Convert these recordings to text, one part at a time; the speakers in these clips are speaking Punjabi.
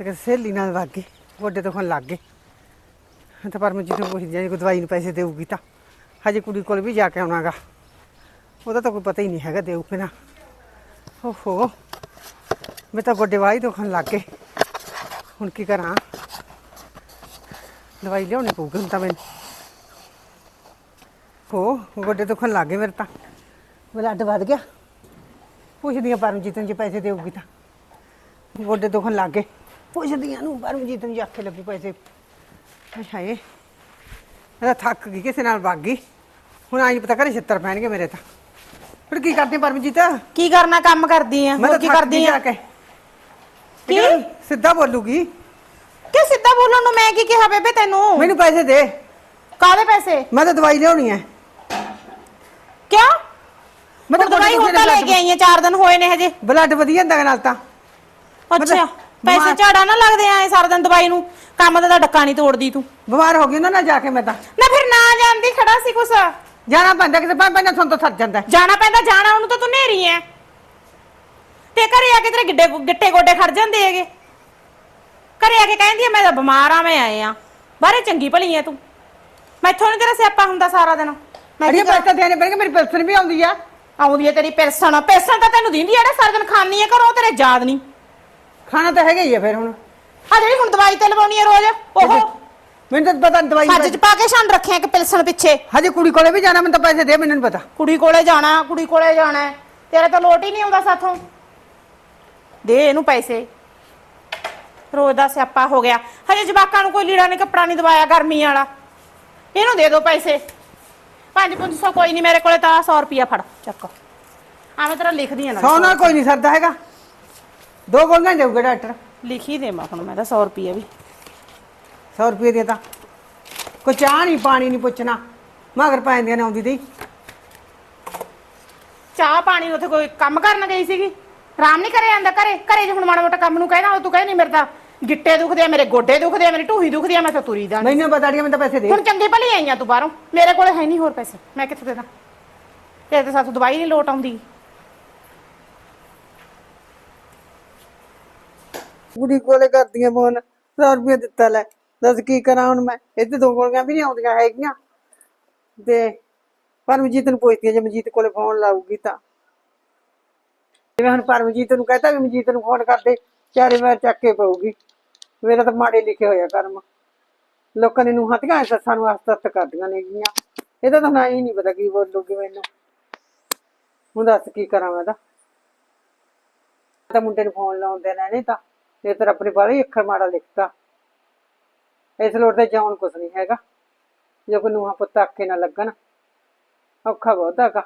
ਤੇ ਕਿਸੇ ਸਹੇਲੀ ਨਾਲ ਵਗ ਗਈ, ਗੋਡੇ ਤੋਂ ਲੱਗ ਗਏ। ਤੇ ਪਰਮਜੀਤ ਨੂੰ ਪੁੱਛਦੀ ਜੇ ਕੋਈ ਦਵਾਈ ਨੂੰ ਪੈਸੇ ਦੇਊਗੀ ਤਾਂ। ਹਜੇ ਕੁੜੀ ਕੋਲ ਵੀ ਜਾ ਕੇ ਆਉਣਾਗਾ। ਉਹਦਾ ਤਾਂ ਕੋਈ ਪਤਾ ਹੀ ਨਹੀਂ ਹੈਗਾ, ਦੇਊ ਕਿ ਨਾ। ਓਹੋ। ਮੈਂ ਤਾਂ ਗੋਡੇ ਵਾਲੀ ਤੋਂ ਲੱਗ ਗਏ। ਹੁਣ ਕੀ ਕਰਾਂ? ਦਵਾਈ ਲਿਆਉਣੀ ਪਊਗੀ ਹੁਣ ਤਾਂ ਮੈਨੂੰ। ਹੋ, ਗੋਡੇ ਤੋਂ ਲੱਗ ਗਏ ਮੇਰੇ ਤਾਂ। ਬਲੱਡ ਵੱਧ ਗਿਆ। ਪੁੱਛਦੀ ਆ ਪਰਮਜੀਤ ਨੂੰ ਜੇ ਪੈਸੇ ਦੇਊਗੀ ਤਾਂ। ਗੋਡੇ ਦੁਖਣ ਲੱਗ ਗਏ। ਪੁੱਛਦੀ ਆ ਨੂੰ ਪਰਮਜੀਤ ਨੂੰ ਜਾਖੇ ਲੱਗੂ ਪੈਸੇ ਹਾਏ ਮੈਂ ਤਾਂ ਥੱਕ ਗਈ ਕਿਸੇ ਨਾਲ ਵਗ ਗਈ। ਹੁਣ ਆਈ ਪਤਾ ਕਰੇ ਛਿੱਤਰ ਪੈਣਗੇ ਮੇਰੇ ਤਾਂ। ਫਿਰ ਕੀ ਕਰਦੇ ਪਰਮਜੀਤ? ਕੀ ਕਰਨਾ ਕੰਮ ਕਰਦੀ ਆ। ਮੈਂ ਤਾਂ ਕੀ ਕਰਦੀ ਆ? ਕੇ। ਸਿੱਧਾ ਬੋਲੂਗੀ। ਕਿ ਸਿੱਧਾ ਬੋਲਣ ਨੂੰ ਮੈਂ ਕੀ ਕਿਹਾ ਬੇਬੇ ਤੈਨੂੰ? ਮੈਨੂੰ ਪੈਸੇ ਦੇ। ਕਾਦੇ ਪੈਸੇ? ਮੈਂ ਤਾਂ ਦਵਾਈ ਲਿਆਉਣੀ ਹੈ ਕਿਉਂ? ਮੈਂ ਮੈਂ ਦਵਾਈ ਹੁਣ ਤਾਂ ਲੈ ਕੇ ਆਈ ਆ 4 ਦਿਨ ਹੋਏ ਨੇ ਹਜੇ। ਬਲੱਡ ਵਧੀਆ ਹੁੰਦਾ ਨਾਲ ਤਾਂ ਅੱਛਾ। ਪੈਸੇ ਝਾੜਾ ਨਾ ਲੱਗਦੇ ਆਏ ਸਾਰਾ ਦਿਨ ਦਵਾਈ ਨੂੰ। ਕੰਮ ਦਾ ਤਾਂ ਡੱਕਾ ਨਹੀਂ ਤੋੜਦੀ ਤੂੰ। ਬਿਮਾਰ ਹੋ ਗਈ ਉਹਨਾਂ ਨਾਲ ਜਾ ਕੇ ਮੈਂ ਤਾਂ। ਨਾ ਫਿਰ ਨਾ ਜਾਂਦੀ ਖੜਾ ਸੀ ਕੁਛ। ਜਾਣਾ ਪੈਂਦਾ ਕਿਤੇ ਪੰਜ ਪੰਜ ਤੋਂ ਥੱਕ ਜਾਂਦਾ। ਜਾਣਾ ਪੈਂਦਾ ਜਾਣਾ ਉਹਨੂੰ ਤਾਂ ਤੂੰ ਨੇਰੀ ਐ। ਤੇ ਘਰੇ ਆ ਕੇ ਤੇਰੇ ਗਿੱਡੇ ਗਿੱਟੇ ਗੋਡੇ ਖੜ ਜਾਂਦੇ ਹੈਗੇ। ਘਰੇ ਆ ਕੇ ਕਹਿੰਦੀ ਆ ਮੈਂ ਤਾਂ ਬਿਮਾਰ ਆ ਮੈਂ ਆਏ ਆ। ਬਾਹਰੇ ਚੰਗੀ ਭਲੀ ਐ ਤੂੰ। ਮੈਥੋਂ ਨਹੀਂ ਤੇਰਾ ਸਿਆਪਾ ਹੁੰਦਾ ਸਾਰਾ ਦਿਨ। ਮੈਂ ਅੜੀਏ? ਪੈਸੇ ਦੇਣੇ ਪੈਣਗੇ ਮੇਰੀ ਪੈਨਸ਼ਨ ਵੀ ਆਉਂਦੀ ਆ। ਆਉਂਦੀ ਐ ਤੇਰੀ ਪੈਸਣ ਪੈਸਣ ਤਾਂ ਤੈਨੂੰ ਦਿੰਦੀ ਐ ਜਿਹੜਾ ਸਾਰਾ ਦਿਨ ਖਾਣੀ ਐ ਘਰੋਂ ਤੇਰੇ ਯਾਦ ਨਹੀਂ ਖਾਣਾ ਤਾਂ ਹੈਗਾ ਹੀ ਆ ਫਿਰ ਹੁਣ। ਆ ਜਿਹੜੀ ਹੁਣ ਦਵਾਈ ਤੇ ਲਵਾਉਣੀ ਐ ਰੋਜ਼ ਉਹ ਮੈਨੂੰ ਤਾਂ ਪਤਾ ਦਵਾਈ ਚ ਪਾ ਕੇ ਛੰਡ ਰੱਖਿਆ ਕਿ ਪਿਲਸਣ ਪਿੱਛੇ। ਹਜੇ ਕੁੜੀ ਕੋਲੇ ਵੀ ਜਾਣਾ ਮੈਨੂੰ ਤਾਂ ਪੈਸੇ ਦੇ ਮੈਨੂੰ ਨੀ ਪਤਾ। ਕੁੜੀ ਕੋਲੇ ਜਾਣਾ ਕੁੜੀ ਕੋਲੇ ਜਾਣਾ। ਹੈ। ਤੇਰੇ ਤਾਂ ਲੋਟ ਹੀ ਨਹੀਂ ਆਉਂਦਾ ਸਾਥੋਂ। ਦੇ ਇਹਨੂੰ ਪੈਸੇ। ਰੋਜ਼ ਦਾ ਸਿਆਪਾ ਹੋ ਗਿਆ। ਹਜੇ ਜਵਾਕਾਂ ਨੂੰ ਕੋਈ ਲੀੜਾ ਨਹੀਂ ਕੱਪੜਾ ਨਹੀਂ ਦਵਾਇਆ ਗਰਮੀ ਵਾਲਾ। ਇਹਨੂੰ ਦੇ ਦਿਓ ਪੈਸੇ। 5-500 ਕੋਈ ਨਹੀਂ ਮੇਰੇ ਕੋਲੇ ਤਾਂ 100 ਰੁਪਿਆ ਫੜ ਚੱਕ। ਆ ਮੈਂ ਤੇਰਾ ਲਿਖਦੀ ਆ ਸੌ ਨਾਲ ਕੋਈ ਨਹੀਂ ਸਰਦਾ ਹੈਗਾ। ਦੋ ਗੋਲੀਆਂ ਦੇਊਗਾ ਡਾਕਟਰ? ਲਿਖੀ ਦੇਵਾਂ ਹੁਣ ਮੈਂ ਤਾਂ 100 ਰੁਪਿਆ ਵੀ। 100 ਰੁਪਏ ਦੇ ਤਾਂ। ਕੋਈ ਚਾਹ ਨਹੀਂ ਪਾਣੀ ਨਹੀਂ ਪੁੱਛਣਾ। ਮਗਰ ਪੈਂਦੀਆਂ ਨੇ ਆਉਂਦੀ ਦੀ। ਚਾਹ ਪਾਣੀ ਉੱਥੇ ਕੋਈ ਕੰਮ ਕਰਨ ਗਈ ਸੀਗੀ? ਆਰਾਮ ਨਹੀਂ ਕਰਿਆ ਜਾਂਦਾ ਘਰੇ? ਘਰੇ ਜੇ ਹੁਣ ਮਾੜਾ ਮੋਟਾ ਕੰਮ ਨੂੰ ਕਹਿਣਾ ਉਹ ਤੂੰ ਕਹੇ ਨਹੀਂ ਮੇਰੇ ਤਾਂ ਗਿੱਟੇ ਦੁਖਦੇ ਆ ਮੇਰੇ ਗੋਡੇ ਦੁਖਦੇ ਆ ਮੇਰੀ ਢੂਹੀ ਦੁਖਦੀ ਆ ਮੈਂ ਤਾਂ ਤੁਰੀ ਦਾ ਮੈਨੂੰ ਪਤਾ ਨਹੀਂ ਮੈਂ ਤਾਂ ਪੈਸੇ ਦੇ। ਹੁਣ ਚੰਗੀ ਭਲੀ ਆਈਆਂ ਤੂੰ ਬਾਹਰੋਂ। ਮੇਰੇ ਕੋਲ ਹੈ ਨਹੀਂ ਹੋਰ ਪੈਸੇ। ਮੈਂ ਕਿੱਥੋਂ ਦੇ ਦਾਂ? ਤੇਰੇ ਤੇ ਸਾਥੋਂ ਦਵਾਈ ਨਹੀਂ ਲੋਟ ਆਉਂਦੀ। ਕੁੜੀ ਕੋਲੇ ਕਰਦੀਆਂ ਫੋਨ 100 ਰੁਪਏ ਦਿੱਤਾ ਲੈ। ਦੱਸ ਕੀ ਕਰਾਂ ਹੁਣ ਮੈਂ? ਇੱਥੇ ਦੋ ਗੋਲੀਆਂ ਵੀ ਨਹੀਂ ਆਉਂਦੀਆਂ ਹੈਗੀਆਂ। ਤੇ ਪਰਮਜੀਤ ਨੂੰ ਪੁੱਛਦੀ ਹਾਂ ਜੇ ਮਨਜੀਤ ਕੋਲੇ ਫੋਨ ਲਾਊਗੀ ਤਾਂ। ਜਿਵੇਂ ਹੁਣ ਪਰਮਜੀਤ ਨੂੰ ਕਹਤਾ ਵੀ ਮਜੀਤ ਨੂੰ ਫੋਨ ਕਰਦੇ ਚਾਰੇ ਵਾਰ ਚੱਕ ਕੇ ਪਊਗੀ। ਮੇਰਾ ਤਾਂ ਮਾੜੇ ਲਿਖੇ ਹੋਇਆ ਕਰਮ। ਲੋਕਾਂ ਨੇ ਨੂੰ ਹੱਥਾਂ ਸੱਸਾਂ ਨੂੰ ਹੱਥ ਹੱਥ ਕਰਦੀਆਂ ਨੇਗੀਆਂ ਇਹਦਾ ਤਾਂ ਨਾ ਹੀ ਨਹੀਂ ਪਤਾ ਕੀ ਬੋਲੂਗੀ ਮੈਨੂੰ ਹੁਣ ਦੱਸ ਕੀ ਕਰਾਂ ਮੈਂ ਤਾਂ। ਤਾਂ ਮੁੰਡੇ ਨੂੰ ਫੋਨ ਲਾਉਂਦੇ ਨੇ ਨਹੀਂ ਤਾਂ। ਇਹ ਤਾਂ ਆਪਣੇ ਬਾਰੇ ਹੀ ਅੱਖਰ ਮਾੜਾ ਲਿਖਤਾ। ਇਸ ਲੋੜ ਤੇ ਜਾਉਣ ਕੁਛ ਨਹੀਂ ਹੈਗਾ। ਜੋ ਕੋਈ ਨੂੰਹਾਂ ਪੁੱਤ ਆਖੇ ਨਾ ਲੱਗਣ, ਔਖਾ ਬਹੁਤ ਹੈਗਾ।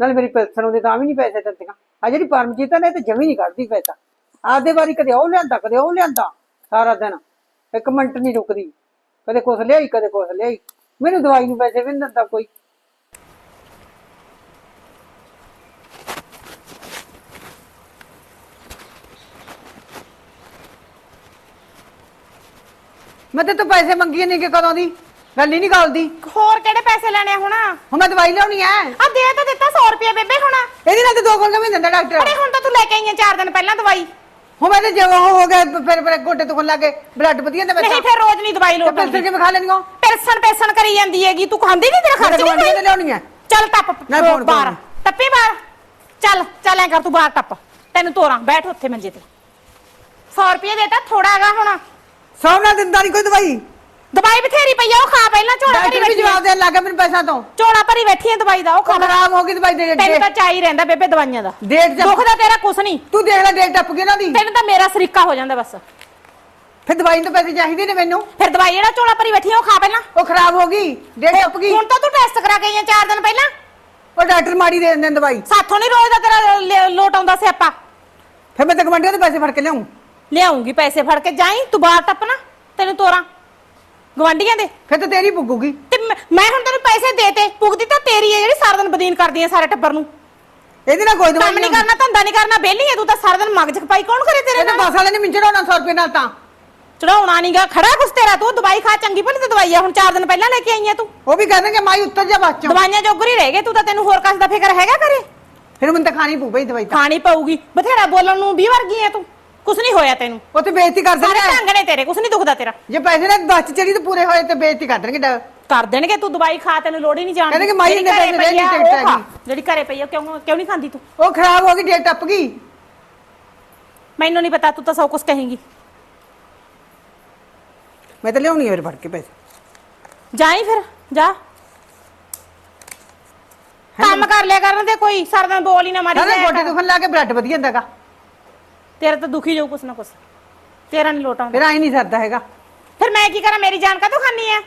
ਨਾਲ ਮੇਰੀ ਪੈਨਸ਼ਨ ਉਹਦੇ ਤਾਂ ਵੀ ਨਹੀਂ ਪੈਸੇ ਦਿੰਦੀਆਂ। ਆ ਜਿਹੜੀ ਪਰਮਜੀਤ ਨੇ ਤੇ ਜਮੀ ਨਹੀਂ ਕੱਢਦੀ ਪੈਸਾ। ਆਦੇ ਵਾਰੀ ਕਦੇ ਉਹ ਲਿਆਂਦਾ, ਕਦੇ ਉਹ ਲਿਆਂਦਾ, ਸਾਰਾ ਦਿਨ। ਇੱਕ ਮਿੰਟ ਨਹੀਂ ਰੁਕਦੀ। ਕਦੇ ਕੁਛ ਲਿਆਈ, ਕਦੇ ਕੁਛ ਲਿਆਈ। ਮੈਨੂੰ ਦਵਾਈ ਨੂੰ ਪੈਸੇ ਵੀ ਨਹੀਂ ਦਿੰਦਾ ਕੋਈ। ਮੈਂ ਤੇ ਤੂੰ ਪੈਸੇ ਮੰਗੀ ਨਹੀਂ ਕਿ ਕਦੋਂ ਦੀ? ਗੱਲ ਹੀ ਨਹੀਂ ਕਰਦੀ ਹੋਰ ਕਿਹੜੇ ਪੈਸੇ ਲੈਣੇ ਆ ਹੁਣ? ਆ ਹੁਣ ਮੈਂ ਦਵਾਈ ਲਿਆਉਣੀ ਐ। ਦੇ ਤਾਂ ਦਿੱਤਾ 100 ਰੁਪਏ ਬੇਬੇ ਹੁਣ। ਇਹਦੇ ਨਾਲ ਤੇ ਦੋ ਗੋਲੀਆਂ ਵੀ ਨੀ ਦਿੰਦਾ ਡਾਕਟਰ। ਅਰੇ ਹੁਣ ਤਾਂ ਤੂੰ ਲੈ ਕੇ ਆਈਆਂ 4 ਦਿਨ ਪਹਿਲਾਂ ਦਵਾਈ। ਹੁਣ ਮੈਂ ਤੇ ਜੇ ਉਹ ਹੋ ਗਿਆ ਫਿਰ ਫਿਰ ਗੋਡੇ ਤੋਂ ਲੱਗੇ ਬਲੱਡ ਵਧੀਆ ਤੇ ਮੈਂ ਨਹੀਂ ਫਿਰ ਰੋਜ਼ ਨਹੀਂ ਦਵਾਈ ਲੋਟ ਪੈਸੇ ਕਿਵੇਂ ਖਾ ਲੈਣੀ ਪੈਸਣ ਪੈਸਣ ਕਰੀ ਜਾਂਦੀ ਹੈਗੀ। ਤੂੰ ਖਾਂਦੀ ਨਹੀਂ ਤੇਰਾ ਖਰਚ? ਨਹੀਂ ਲਿਆਉਣੀ ਐ। ਚੱਲ ਟੱਪ ਨਾ ਫੋਨ ਬਾਹਰ। ਕਰਨਾ। ਟੱਪੀ ਬਾਹਰ। ਚੱਲ ਚੱਲ ਐ ਕਰ ਤੂੰ ਬਾਹਰ ਟੱਪ। ਤੈਨੂੰ ਤੋਰਾਂ। ਬੈਠ ਉੱਥੇ ਮੰਜੇ ਤੇ। 100 ਰੁਪਏ ਦੇਤਾ ਥੋੜਾ ਹੈਗਾ ਹੁਣ। ਸੌਣਾ ਦਿੰਦਾ ਨਹੀਂ ਕੋਈ ਦਵਾਈ। ਦਵਾਈ ਬਥੇਰੀ ਪਈ ਆ ਉਹ ਖਾ ਪਹਿਲਾਂ ਝੋਲਾ ਭਰੀ ਡਾਕਟਰ ਵੀ ਬੈਠੀ ਜਵਾਬ ਦੇਣ ਲੱਗਾ ਮੈਨੂੰ ਪੈਸਾ ਤੋਂ। ਝੋਲਾ ਭਰੀ ਬੈਠੀ ਆ ਦਵਾਈ ਦਾ ਉਹ ਖਾ ਖਰਾਬ ਹੋ ਗਈ ਦਵਾਈ ਦੇ ਤੈਨੂੰ ਤਾਂ ਚਾਹੀ ਰਹਿੰਦਾ ਬੇਬੇ ਦਵਾਈਆਂ ਦਾ। ਡੇਟ ਦੁੱਖ ਦਾ ਤੇਰਾ ਕੁਛ ਨਹੀਂ। ਤੂੰ ਦੇਖ ਲੈ ਡੇਟ ਟੱਪ ਗਈ ਨਾ ਦੀ। ਤੈਨੂੰ ਤਾਂ ਮੇਰਾ ਸਰੀਕਾ ਹੋ ਜਾਂਦਾ ਬਸ। ਫਿਰ ਦਵਾਈ ਤੋਂ ਪੈਸੇ ਚਾਹੀਦੇ ਨੇ ਮੈਨੂੰ। ਫਿਰ ਦਵਾਈ ਜਿਹੜਾ ਝੋਲਾ ਭਰੀ ਬੈਠੀ ਆ ਉਹ ਖਾ ਪਹਿਲਾਂ। ਉਹ ਖਰਾਬ ਹੋ ਗਈ ਡੇਟ ਟੱਪ ਗਈ। ਹੁਣ ਤਾਂ ਤੂੰ ਟੈਸਟ ਕਰਾ ਕੇ ਆਈਆਂ 4 ਦਿਨ ਪਹਿਲਾਂ। ਉਹ ਡਾਕਟਰ ਮਾੜੀ ਦੇ ਦਿੰਦੇ ਨੇ ਦਵਾਈ। ਸਾਥੋਂ ਨਹੀਂ ਰੋਜ਼ ਦਾ ਤੇਰਾ ਲ- ਲੋਟ ਆਉਂਦਾ ਸਿਆਪਾ। ਫਿਰ ਮੈਂ ਤੇ ਕਮੰਡੀਆਂ ਦੇ ਪੈਸੇ ਫੜ ਕੇ ਲਿਆਉਂ ਲਿਆਉਂਗੀ ਪੈਸੇ ਫੜ ਕੇ। ਜਾਈ ਤੂੰ ਬਾਹਰ ਟੱਪਣਾ ਤੈਨੂੰ ਤੋਰਾਂ। ਗਵਾਂਡੀਆਂ ਦੇ। ਫਿਰ ਤਾਂ ਤੇਰੀ ਪੁੱਗੂਗੀ। ਤੇ ਮੈਂ ਮੈਂ ਹੁਣ ਤੈਨੂੰ ਪੈਸੇ ਦੇਤੇ ਪੁੱਗਦੀ ਤਾਂ ਤੇਰੀ ਹੈ ਜਿਹੜੀ ਸਾਰਾ ਦਿਨ ਬਦੀਨ ਕਰਦੀ ਹੈ ਸਾਰੇ ਟੱਬਰ ਨੂੰ। ਇਹਦੇ ਨਾਲ ਕੋਈ ਦਵਾਈ ਕੰਮ ਨਹੀਂ ਕਰਨਾ ਧੰਦਾ ਨਹੀਂ ਕਰਨਾ ਬੇਲੀ ਹੈ ਤੂੰ ਤਾਂ ਸਾਰਾ ਦਿਨ ਮਗਜ ਖਪਾਈ। ਕੌਣ ਕਰੇ ਤੇਰੇ ਨਾਲ? ਬਸ ਵਾਲੇ ਨੇ ਮਿੰਚੜ ਹੋਣਾ 100 ਰੁਪਏ ਨਾਲ ਤਾਂ। ਚੜਾਉਣਾ ਨਹੀਂਗਾ ਖੜਾ ਕੁਛ ਤੇਰਾ ਤੂੰ ਦਵਾਈ ਖਾ ਚੰਗੀ ਭਲੀ ਤੇ ਦਵਾਈ ਆ। ਹੁਣ 4 ਦਿਨ ਪਹਿਲਾਂ ਲੈ ਕੇ ਆਈ ਆ ਤੂੰ। ਉਹ ਵੀ ਕਹਿੰਦੇ ਮਾਈ ਉੱਤਰ ਜਾ ਬੱਚੋਂ ਦਵਾਈਆਂ ਜੋਗਰੀ ਰਹਿ ਗਏ ਤੂੰ ਤਾਂ ਤੈਨੂੰ ਹੋਰ ਕਸ ਦਾ ਫਿਕਰ ਹੈਗਾ ਕਰੇ ਫਿਰ ਮੈਨੂੰ ਤਾਂ ਖਾਣੀ ਪਊ ਬਈ ਦਵਾਈ ਤਾਂ। ਖਾਣੀ ਪਊਗੀ। ਬਥੇਰਾ ਬੋਲਣ ਨੂੰ 20 ਵਰਗੀ ਐ ਤੂੰ। ਕੁਛ ਨਹੀਂ ਹੋਇਆ ਤੈਨੂੰ। ਉੱਥੇ ਬੇਇੱਜ਼ਤੀ ਕਰ ਸਾਰੇ ਦੇਣਗੇ ਢੰਗ ਨੇ ਤੇਰੇ ਕੁਛ ਨਹੀਂ ਦੁਖਦਾ ਤੇਰਾ। ਜੇ ਪੈਸੇ ਨਾਲ ਬੱਸ ਚੜੀ ਤੇ ਪੂਰੇ ਹੋਏ ਤੇ ਬੇਇੱਜ਼ਤੀ ਕਰ ਦੇਣਗੇ ਡ- ਕਰ ਦੇਣਗੇ ਤੂੰ ਦਵਾਈ ਖਾ ਤੈਨੂੰ ਲੋੜ ਹੀ ਨਹੀਂ ਜਾਣ ਕਹਿੰਦੇ ਕਿ ਮਾਈ ਨੇ ਪੈਸੇ ਦੇ ਨਹੀਂ ਟਿਕਟ ਹੈਗੀ। ਜਿਹੜੀ ਘਰੇ ਪਈ ਆ ਕਿਉਂ ਕਿਉਂ ਨਹੀਂ ਖਾਂਦੀ ਤੂੰ? ਉਹ ਖਰਾਬ ਹੋ ਗਈ ਡੇਟ ਟੱਪ ਗਈ। ਮੈਨੂੰ ਨਹੀਂ ਪਤਾ ਤੂੰ ਤਾਂ ਸਭ ਕੁਝ ਕਹੇਂਗੀ। ਮੈਂ ਤਾਂ ਲਿਆਉਣੀ ਆ ਫਿਰ ਫੜ ਕੇ ਪੈਸੇ। ਜਾਈ ਫਿਰ ਜਾ। ਕੰਮ ਕਰ ਲਿਆ ਕਰਨ ਤੇ ਕੋਈ ਸਰਦਾਂ ਬੋਲ ਹੀ ਨਾ ਮਾਰੀ ਜਾਇਆ ਗੋਡੇ ਕਰ। ਦੁਖਣ ਲਾ ਕੇ ਬਲੱਡ ਵਧੀਆ ਹੁੰਦਾਗਾ ਤੇਰਾ ਤਾਂ ਦੁਖੀ ਜਾਊ ਕੁਛ ਨਾ ਕੁਛ। ਤੇਰਾ ਨਹੀਂ ਲੋਟਾਉਂਦਾ ਫਿਰ ਆਈ ਨਹੀਂ ਸਰਦਾ ਹੈਗਾ। ਫਿਰ ਮੈਂ ਕੀ ਕਰਾਂ? ਮੇਰੀ ਜਾਨ ਕਾ ਤੂੰ ਖਾਨੀ ਆ?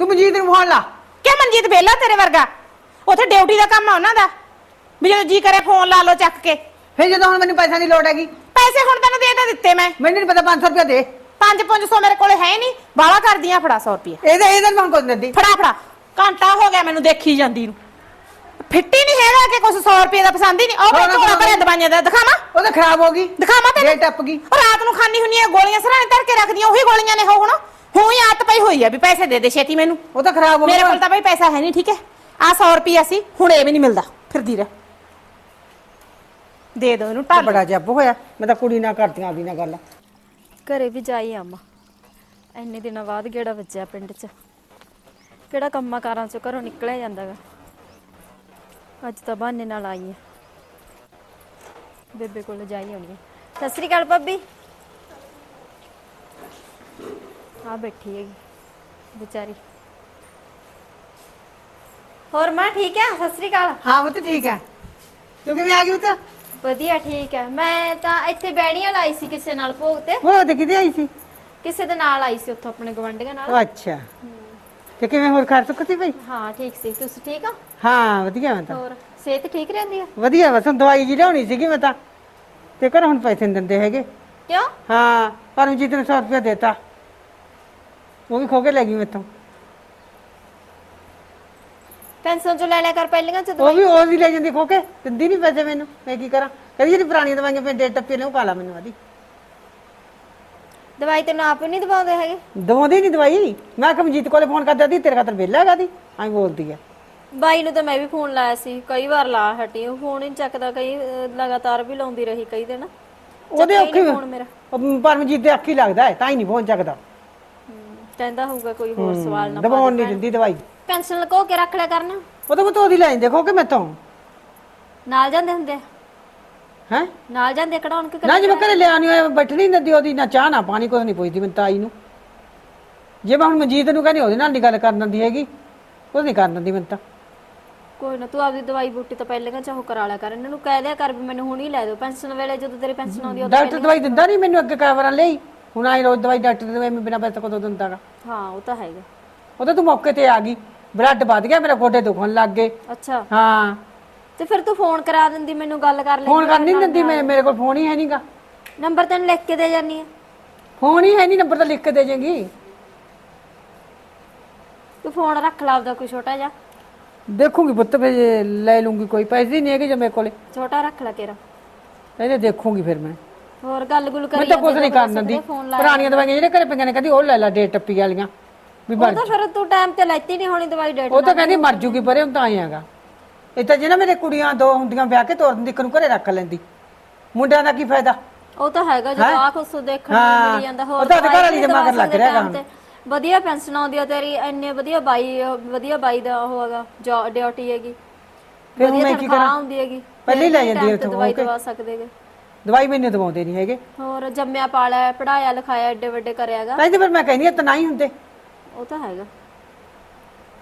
ਤੂੰ ਮਨਜੀਤ ਨੂੰ ਫੋਨ ਲਾ। ਕਿਆ ਮਨਜੀਤ ਬੇਲਾ ਤੇਰੇ ਵਰਗਾ? ਉਥੇ ਡਿਊਟੀ ਦਾ ਕੰਮ ਆ ਉਹਨਾਂ ਦਾ। ਵੀ ਜਦੋਂ ਜੀ ਕਰੇ ਫੋਨ ਲਾ ਲਓ ਚੱਕ ਕੇ। ਫਿਰ ਜਦੋਂ ਹੁਣ ਮੈਨੂੰ ਪੈਸਾ ਦੀ ਲੋੜ ਹੈਗੀ ਪੈਸੇ ਹੁਣ ਤੈਨੂੰ ਦੇ ਤਾਂ ਦਿੱਤੇ ਮੈਂ। ਮੈਨੂੰ ਨਹੀਂ ਪਤਾ 500 ਰੁਪਏ ਦੇ। 5-500 ਮੇਰੇ ਕੋਲੇ ਹੈ ਨਹੀਂ ਬਾਲਾ ਕਰਦੀਆਂ ਫੜਾ 100 ਰੁਪਏ ਇਹਦੇ ਇਹਦੇ ਨੂੰ ਕੋਈ ਦਿੰਦੀ ਫੜਾ ਫੜਾ। ਘੰਟਾ ਹੋ ਗਿਆ ਮੈਨੂੰ ਦੇਖੀ ਜਾਂਦੀ ਨੂੰ। ਫਿੱਟੀ ਨਹੀਂ ਹੈਗਾ ਕਿ ਕੁਛ 100 ਰੁਪਏ ਦਾ ਪਸੰਦ ਹੀ ਨਹੀਂ। ਉਹ ਮੈਂ ਝੋਲਾ ਭਰਿਆ। ਦਵਾਈਆਂ ਦਾ ਦਿਖਾਵਾਂ? ਉਹ ਤਾਂ ਖਰਾਬ ਹੋ ਗਈ। ਦਿਖਾਵਾਂ ਤੈਨੂੰ? ਡੇਟ ਟੱਪ ਗਈ। ਉਹ ਰਾਤ ਨੂੰ ਖਾਣੀ ਹੁੰਨੀ ਹੈ ਗੋਲੀਆਂ ਸਰਾਣੇ ਧਰ ਕੇ ਰੱਖਦੀਆਂ ਉਹੀ ਗੋਲੀਆਂ ਨੇ ਹੋ ਹੁਣ। ਹੁਣ ਹੀ ਆਤ ਪਈ ਹੋਈ ਆ ਵੀ ਪੈਸੇ ਦੇ ਦੇ ਛੇਤੀ ਮੈਨੂੰ। ਉਹ ਤਾਂ ਖਰਾਬ ਹੋ ਮੇਰੇ ਗਿਆ ਕੋਲ ਤਾਂ ਬਈ ਪੈਸਾ ਹੈ ਨਹੀਂ ਠੀਕ ਹੈ? ਆ 100 ਰੁਪਿਆ ਸੀ ਹੁਣ ਇਹ ਵੀ ਨਹੀਂ ਮਿਲਦਾ। ਫਿਰਦੀ ਰਹਿ। ਦੇ ਦੋ ਇਹਨੂੰ ਢਾਲ ਬੜਾ ਜੱਬ ਹੋਇਆ ਮੈਂ ਤਾਂ ਕੁੜੀ ਨਾਲ ਕਰਦੀਆਂ ਆਦੀ ਨਾਲ ਗੱਲ। ਘਰੇ ਵੀ ਜਾਈ ਆਮਾ ਇੰਨੇ ਦਿਨਾਂ ਬਾਅਦ ਗੇੜਾ ਵੱਜਿਆ ਪਿੰਡ 'ਚ। ਕਿਹੜਾ ਕੰਮਾਂ ਕਾਰਾਂ 'ਚੋਂ ਘਰੋਂ ਨਿਕਲਿਆ ਜਾਂਦਾਗਾ। ਅੱਜ ਤਾਂ ਬਹਾਨੇ ਨਾਲ ਆਈ ਆ ਬੇਬੇ ਕੋਲ ਜਾਈ ਆਉਣੀ ਆ। ਸਤਿ ਸ੍ਰੀ ਅਕਾਲ ਭਾਬੀ। ਆ ਬੈਠੀ ਹੈਗੀ ਵਿਚਾਰੀ। ਹੋਰ ਮਾਂ ਠੀਕ ਹੈ ਸਤਿ ਸ੍ਰੀ ਅਕਾਲ। ਹਾਂ ਉਹ ਤਾਂ ਠੀਕ ਹੈ ਤੂੰ ਕਿਵੇਂ ਆ ਗਈ ਉਹ ਤਾਂ ਵਧੀਆ ਠੀਕ ਹੈ ਮੈਂ ਤਾਂ ਇੱਥੇ ਬੈਣੀਆਂ ਲਾਈ ਸੀ ਕਿਸੇ ਨਾਲ ਭੋਗ ਤੇ। ਉਹ ਤੇ ਕਿਤੇ ਆਈ ਸੀ? ਕਿਸੇ ਦੇ ਨਾਲ ਆਈ ਸੀ ਉੱਥੋਂ ਆਪਣੇ ਗਵੰਡੀਆਂ ਨਾਲ। ਉਹ ਅੱਛਾ। ਤੇ ਕਿਵੇਂ ਹੋਰ ਖਾ ਸਕਤੀ ਭਾਈ ਹਾਂ ਠੀਕ ਸੀ। ਤੁਸੀਂ ਠੀਕ ਹੋ? ਹਾਂ ਵਧੀਆ ਮੈਂ ਤਾਂ। ਹੋਰ ਸਿਹਤ ਠੀਕ ਰਹਿੰਦੀ ਆ? ਵਧੀਆ ਬਸ ਹੁਣ ਦਵਾਈ ਜੀ ਲਿਆਉਣੀ ਸੀਗੀ ਮੈਂ ਤਾਂ। ਤੇ ਕਰ ਹੁਣ ਪੈਸੇ ਨਹੀਂ ਦਿੰਦੇ ਹੈਗੇ। ਕਿਉਂ? ਹਾਂ ਪਰਮਜੀਤ ਨੇ 100 ਰੁਪਏ ਦੇਤਾ। ਉਹ ਵੀ ਖੋ ਕੇ ਲੈ ਗਈ ਮੇਥੋਂ। ਪੈਨਸ਼ਨ ਚੋਂ ਲੈ ਲਿਆ ਕਰ ਪਹਿਲੀਆਂ ਚ ਉਹ ਵੀ ਉਹ ਵੀ ਲੈ ਜਾਂਦੀ ਖੋ ਕੇ। ਦਿੰਦੀ ਨਹੀਂ ਪੈਸੇ ਮੈਨੂੰ ਮੈਂ ਕੀ ਕਰਾਂ? ਕਦੀ ਜਿਹੜੀ ਪੁਰਾਣੀਆਂ ਦਵਾਈਆਂ ਪੇ ਡੇਟ ਟੱਪੇ ਨੇ ਉਹ ਪਾ ਲਾ ਮੈਨੂੰ ਆਦੀ। ਦਵਾਈ ਤੈਨੂੰ ਆਪ ਹੀ ਨਹੀਂ ਦਵਾਉਂਦੇ ਹੈਗੇ? ਦਵਾਉਂਦੀ ਨਹੀਂ ਦਵਾਈ। ਮੈਂ ਕਮਜੀਤ ਕੋਲੇ ਫੋਨ ਕਰਦਾ ਦੀ ਤੇਰੇ ਖਾਤਰ ਵਿਹਲਾ ਹੈਗਾ ਦੀ ਐਂ ਬੋਲਦੀ ਆ। ਬਾਈ ਨੂੰ ਤਾਂ ਮੈਂ ਵੀ ਫੋਨ ਲਾਇਆ ਸੀ ਕਈ ਵਾਰ ਲਾ ਹਟੀ ਉਹ ਫੋਨ ਹੀ ਨੀ ਚੱਕਦਾ ਕਈ ਅਹ, ਲਗਾਤਾਰ ਵੀ ਲਾਉਂਦੀ ਰਹੀ ਕਈ ਦਿਨ। ਉਹਦੇ ਔਖੀ ਫੋਨ ਮੇਰਾ। ਪਰਮਜੀਤ ਦੇ ਅੱਖੀ ਲੱਗਦਾ ਹੈ ਤਾਂ ਹੀ ਨਹੀਂ ਪਹੁੰਚ ਸਕਦਾ ਹਮ, ਕਹਿੰਦਾ ਹੋਊਗਾ ਕੋਈ ਹੋਰ ਸਵਾਲ ਨਾ ਦਵਾਉਣ ਨਹੀਂ ਦਿੰਦੀ ਦਵਾਈ। ਪੈਨਸ਼ਨ ਲਗੋ ਕੇ ਰੱਖ ਲਿਆ ਕਰਨ। ਉਹ ਤਾਂ ਮੈਂ ਉਹਦੀ ਲੈ ਦੇਖੋ ਕਿ ਮੈਥੋਂ। ਨਾਲ ਜਾਂਦੇ ਹੁੰਦੇ? ਆ? ਹੈ? ਨਾਲ ਜਾਂਦੇ ਕਢਾਉਣ ਕੇ ਨਾ ਜਿਵੇਂ ਘਰੇ ਲਿਆ ਨਹੀਂ ਹੋਇਆ ਬੈਠਣੀ ਨਹੀਂ ਦਿੰਦੀ ਉਹਦੀ ਨਾ ਚਾਹ ਨਾ ਪਾਣੀ ਕੁਝ ਨਹੀਂ ਪੁੱਛਦੀ ਮੈਨੂੰ ਤਾਈ ਨੂੰ। ਜੇ ਮੈਂ ਹੁਣ ਮਨਜੀਤ ਨੂੰ ਕਹਿੰਦੀ ਉਹਦੇ ਨਾਲ ਨਹੀਂ ਗੱਲ ਕਰਨ ਦਿੰਦੀ ਹੈਗੀ ਉਹ ਨਹੀਂ ਕਰਨ ਦਿੰਦੀ ਮੈਨੂੰ ਤਾਂ। ਕੋਈ ਨਾ ਤੂੰ ਆਪਦੀ ਦਵਾਈ ਬੂਟੀ ਤਾਂ ਪਹਿਲਾਂ ਚਾਹੋ ਕਰਾ ਲਿਆ ਕਰ। ਇਹਨਾਂ ਨੂੰ ਕਹਿ ਦਿਆ ਕਰ ਵੀ ਮੈਨੂੰ ਹੁਣੀ ਲੈ ਦਿਓ। ਪੈਨਸ਼ਨ ਵੇਲੇ ਜਦੋਂ ਤੇਰੀ ਪੈਨਸ਼ਨ ਆਉਂਦੀ ਉਦੋਂ ਡਾਕਟਰ ਦਵਾਈ ਦਿੰਦਾ ਨਹੀਂ ਮੈਨੂੰ ਅੱਗੇ ਕਾਵਰਾਂ ਲਈ। ਹੁਣ ਆਈ ਰੋਜ਼ ਦਵਾਈ ਡਾਕਟਰ ਦੇ ਮੈਂ ਬਿਨਾਂ ਪੈਸੇ ਕਦੋਂ ਦਿੰਦਾਗਾ ਹਾਂ ਉਹ ਤਾਂ ਹੈਗਾ। ਉਹ ਤਾਂ ਤੂੰ ਮੌਕੇ ਤੇ ਆ ਗਈ। ਬਲੱਡ ਵੱਧ ਗਿਆ ਮੇਰਾ ਗੋਡੇ ਦੁਖਣ ਲੱਗ ਗਏ। ਅੱਛਾ। ਹਾਂ। ਤੇ ਫਿਰ ਤੂੰ ਫੋਨ ਕਰਾ ਦਿੰਦੀ ਮੈਨੂੰ ਗੱਲ ਕਰ ਲੈ ਫੋਨ ਕਰ ਨਹੀਂ ਦਿੰਦੀ ਮੈਂ ਮੇਰੇ ਕੋਲ ਫੋਨ ਹੀ ਹੈ ਨਹੀਂਗਾ ਨੰਬਰ ਤੈਨੂੰ ਲਿਖ ਕੇ ਦੇ ਜਾਨੀ ਆ। ਫੋਨ ਹੀ ਹੈ ਨਹੀਂ ਨੰਬਰ ਤਾਂ ਲਿਖ ਕੇ ਦੇ ਜਾਏਗੀ ਤੂੰ ਫੋਨ ਰੱਖ ਲਾ ਆਪਦਾ ਕੋਈ ਛੋਟਾ ਜਿਹਾ। ਦੇਖੂਗੀ ਪੁੱਤ ਫਿਰ ਜੇ ਲੈ ਲੂੰਗੀ ਕੋਈ ਪੈਸੇ ਨਹੀਂ ਹੈਗੇ ਜੇ ਮੇਰੇ ਕੋਲੇ। ਛੋਟਾ ਰੱਖ ਲੈ ਤੇਰਾ। ਇਹਨੇ ਦੇਖੂਗੀ ਫਿਰ ਮੈਂ। ਹੋਰ ਗੱਲ ਗੁੱਲ ਮੈਂ ਕਰੀ ਤਾਂ ਕੁਝ ਨਹੀਂ ਕਰਨ ਦਿੰਦੀ। ਪੁਰਾਣੀਆਂ ਦਵਾਈਆਂ ਜਿਹੜੇ ਘਰੇ ਪਈਆਂ ਨੇ ਕਹਿੰਦੀ ਉਹ ਲੈ ਲੈ ਡੇਟ ਟੱਪੀ ਵਾਲੀਆਂ। ਵੀ ਉਹ ਬਣ ਤਾਂ ਫਿਰ ਤੂੰ ਟਾਈਮ ਤੇ ਲੈਤੀ ਨਹੀਂ ਹੋਣੀ ਦਵਾਈ ਡੇਟ ਉਹ ਤਾਂ ਕਹਿੰਦੀ ਮਰ ਜੂਗੀ ਪਰੇ ਹੁਣ ਤਾਂ ਆਏਗਾ ਇਹ ਤਾਂ ਜਿਹਨਾਂ ਮੇਰੇ ਕੁੜੀਆਂ ਦੋ ਹੁੰਦੀਆਂ ਵਿਆਹ ਕੇ ਤੋਰ ਦਿੰਦੀ ਇੱਕ ਨੂੰ ਘਰੇ ਰੱਖ ਲੈਂਦੀ। ਮੁੰਡਿਆਂ ਦਾ ਕੀ ਫਾਇਦਾ? ਉਹ ਤਾਂ ਹੈਗਾ ਜਦੋਂ ਆਖ ਉਸ ਦੇਖਣ ਨੂੰ। ਮਿਲ ਜਾਂਦਾ ਉਹ ਹੋਰ ਤਾਂ ਉਹਦੇ ਦਵਾਈ ਘਰ ਵਾਲੀ ਦੇ ਮਗਰ ਲੱਗ ਰਿਹਾ ਤੇ। ਵਧੀਆ ਪੈਨਸ਼ਨ ਆਉਂਦੀ ਆ ਤੇਰੀ ਇੰਨੇ ਵਧੀਆ ਬਾਈ ਵਧੀਆ ਬਾਈ ਦਾ ਉਹ ਹੈਗਾ ਡਿਊਟੀ ਹੈਗੀ। ਫਿਰ ਹੁਣ ਵਧੀਆ ਮੈਂ ਕੀ ਤਨਖਾਹ ਕਰਾਂ? ਆਉਂਦੀ ਹੈਗੀ। ਪਹਿਲੇ ਹੀ ਲੈ ਜਾਂਦੀ time ਉੱਥੋਂ ਦਵਾਈ ਹੋ ਕੇ। ਦਵਾ ਸਕਦੇਗੇ ਦਵਾਈ ਮੈਨੂੰ ਦਵਾਉਂਦੇ ਨਹੀਂ ਹੈਗੇ। ਹੋਰ ਜੰਮਿਆ ਪਾਲਿਆ ਪੜਾਇਆ ਲਿਖਾਇਆ ਏਡੇ ਵੱਡੇ ਕਰਿਆਗਾ ਤਾਂ ਫਿਰ ਮੈਂ ਕਹਿੰਦੀ ਆ ਤਾਂ ਨਹੀਂ ਹੁੰਦੇ। ਉਹ ਤਾਂ ਹੈਗਾ।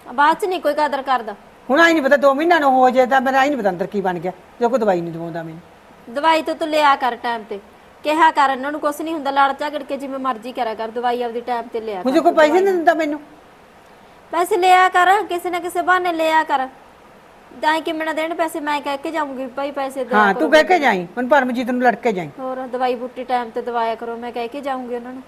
ਬਾਅਦ ਚ ਨਹੀਂ ਕੋਈ ਕਦਰ ਕਰਦਾ। ਹੁਣ ਆਈ ਨਹੀਂ ਪਤਾ 2 ਮਹੀਨਾ ਨੂੰ ਹੋ ਜਾਏ ਤਾਂ ਮੇਰਾ ਆਈ ਨਹੀਂ ਪਤਾ ਅੰਦਰ ਕੀ ਬਣ ਗਿਆ ਜੋ ਕੋਈ ਦਵਾਈ ਨਹੀਂ ਦਵਾਉਂਦਾ ਮੈਨੂੰ। ਦਵਾਈ ਤਾਂ ਤੂੰ ਲਿਆ ਕਰ ਟਾਈਮ ਤੇ। ਕਿਹਾ ਕਰ ਇਹਨਾਂ ਨੂੰ ਕੁਛ ਨਹੀਂ ਹੁੰਦਾ ਲੜ ਝਗੜ ਕੇ ਜਿਵੇਂ ਮਰਜ਼ੀ ਕਰਿਆ ਕਰ ਦਵਾਈ ਆਪਦੀ ਟਾਈਮ ਤੇ ਲਿਆ ਕਰ ਮੁਝੇ ਕੋਈ ਪੈਸੇ ਨਹੀਂ ਦਿੰਦਾ ਮੈਨੂੰ। ਪੈਸੇ ਲਿਆ ਕਰ ਕਿਸੇ ਨਾ ਕਿਸੇ ਬਹਾਨੇ ਲਿਆ ਕਰ। ਤਾਂ ਕਿਵੇਂ ਨਾ ਦੇਣ ਪੈਸੇ ਮੈਂ ਕਹਿ ਕੇ ਜਾਊਂਗੀ ਭਾਈ ਪੈਸੇ ਦੇ ਹਾਂ ਤੂੰ ਕਹਿ ਕੇ ਜਾਈ ਹੁਣ ਪਰਮਜੀਤ ਨੂੰ ਲੜ ਕੇ ਜਾਈ। ਹੋਰ ਦਵਾਈ ਬੂਟੀ ਟਾਈਮ ਤੇ ਦਵਾਇਆ ਕਰੋ ਮੈਂ ਕਹਿ ਕੇ ਜਾਊਂਗੀ ਉਹਨਾਂ ਨੂੰ।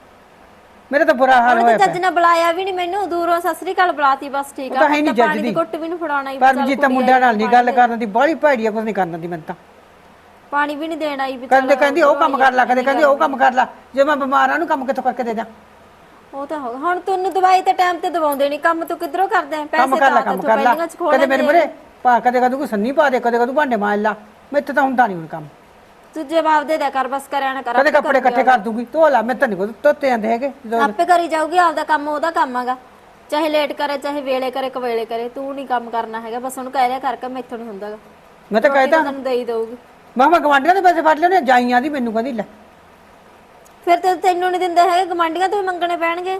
ਮੇਰਾ ਤਾਂ ਬੁਰਾ ਹਾਲ ਉਹਨੇ ਹੋਇਆ ਤਾਂ ਚੱਜ ਨਾਲ ਬੁਲਾਇਆ ਵੀ ਨਹੀਂ ਮੈਨੂੰ ਦੂਰੋਂ ਸਤਿ ਸ੍ਰੀ ਅਕਾਲ ਬੁਲਾਤੀ ਬਸ ਠੀਕ ਉਹ ਆ ਤਾਂ ਹੈ ਨਹੀਂ ਪਾਣੀ। ਦੀ ਘੁੱਟ ਵੀ ਨਹੀਂ ਫੜਾਉਣਾ ਹੀ ਪਰਮਜੀਤ ਤਾਂ ਮੁੰਡਿਆਂ ਨਾਲ ਨਹੀਂ ਗੱਲ ਕਰਨ ਦੀ ਬੜੀ ਭੈੜੀ ਆ ਕੁਝ ਨਹੀਂ ਕਰਨ ਦਿੰਦੀ ਮੈਨੂੰ ਤਾਂ। ਪਾਣੀ ਵੀ ਨਹੀਂ ਦੇਣ ਆਈ ਵੀ ਕਹਿੰਦੇ ਕਹਿੰਦੀ ਉਹ ਕੰਮ ਕਰ ਲੈ ਕਦੇ ਕਹਿੰਦੀ ਉਹ ਕੰਮ ਕਰ ਲੈ। ਜੇ ਮੈਂ ਬਿਮਾਰ ਉਹਨੂੰ ਕੰਮ ਕਿੱਥੋਂ ਕਰਕੇ ਦੇ ਦਾਂ ਉਹ ਤਾਂ ਹੋ ਹੁਣ ਤੈਨੂੰ ਦਵਾਈ ਤੇ ਟਾਈਮ ਤੇ ਦਵਾਉਂਦੇ ਨਹੀਂ ਕੰਮ ਤੂੰ ਕਿੱਧਰੋਂ ਕਰਦਾ ਹੈ? ਕੰਮ ਪੈਸੇ ਕਰ ਲੈ ਤਾਂ ਕੰਮ ਤੂੰ ਕਰ ਲੈ। ਪਹਿਲੀਆਂ ਚ ਖੋਲ ਕਦੇ ਮੇਰੇ ਮਰੇ ਪਾ ਕਦੇ ਕਦੇ ਕੋਈ ਸੰਨੀ ਪਾ ਦੇ ਕਦੇ ਕਦੇ ਭਾਂਡੇ ਮਾਰ ਲਾ। ਮੈਥੇ ਤਾਂ ਹੁੰਦਾ ਨਹੀਂ ਹੁਣ ਕੰਮ। ਤੂੰ ਜਵਾਬ ਦੇ ਦਿਆ ਕਰ ਬਸ ਕਰਿਆ ਨਾ ਕਰ ਕਦੇ ਕੱਪੜੇ ਇਕੱਠੇ ਕਰ ਦੂੰਗੀ। ਧੋ ਲਾ ਮੈਂ ਤਾਂ ਨਹੀਂ ਕੋ ਧੋਤੇ ਜਾਂਦੇ ਹੈਗੇ ਜਦੋਂ- ਆਪੇ ਕਰੀ ਜਾਊਗੀ ਆਪਦਾ ਕੰਮ ਉਹਦਾ ਕੰਮ ਹੈਗਾ। ਚਾਹੇ ਲੇਟ ਕਰੇ ਚਾਹੇ ਵੇਲੇ ਕਰੇ ਕਵੇਲੇ ਕਰੇ। ਤੂੰ ਨਹੀਂ ਕੰਮ ਕਰਨਾ ਹੈਗਾ ਬਸ ਉਹਨੂੰ ਕਹਿ ਦਿਆ ਕਰ ਕਿ ਮੈਥੋਂ ਨਹੀਂ ਹੁੰਦਾਗਾ ਮੈਂ ਤਾਂ ਕਹਿਤਾ ਤੈਨੂੰ ਦੇਈ ਦਊਗੀ। ਮੈਂ ਮੈਂ ਗਵਾਂਢੀਆਂ ਦੇ ਪੈਸੇ ਫੜ ਲੈਣੇ ਜਾਈਆਂ ਦੀ ਮੈਨੂੰ ਕਹਿੰਦੀ ਲੈ। ਫਿਰ ਤੇ ਤੈਨੂੰ ਨਹੀਂ ਦਿੰਦੇ ਹੈਗੇ ਗਮਾਂਡੀਆਂ ਤੋਂ ਵੀ ਮੰਗਣੇ ਪੈਣਗੇ।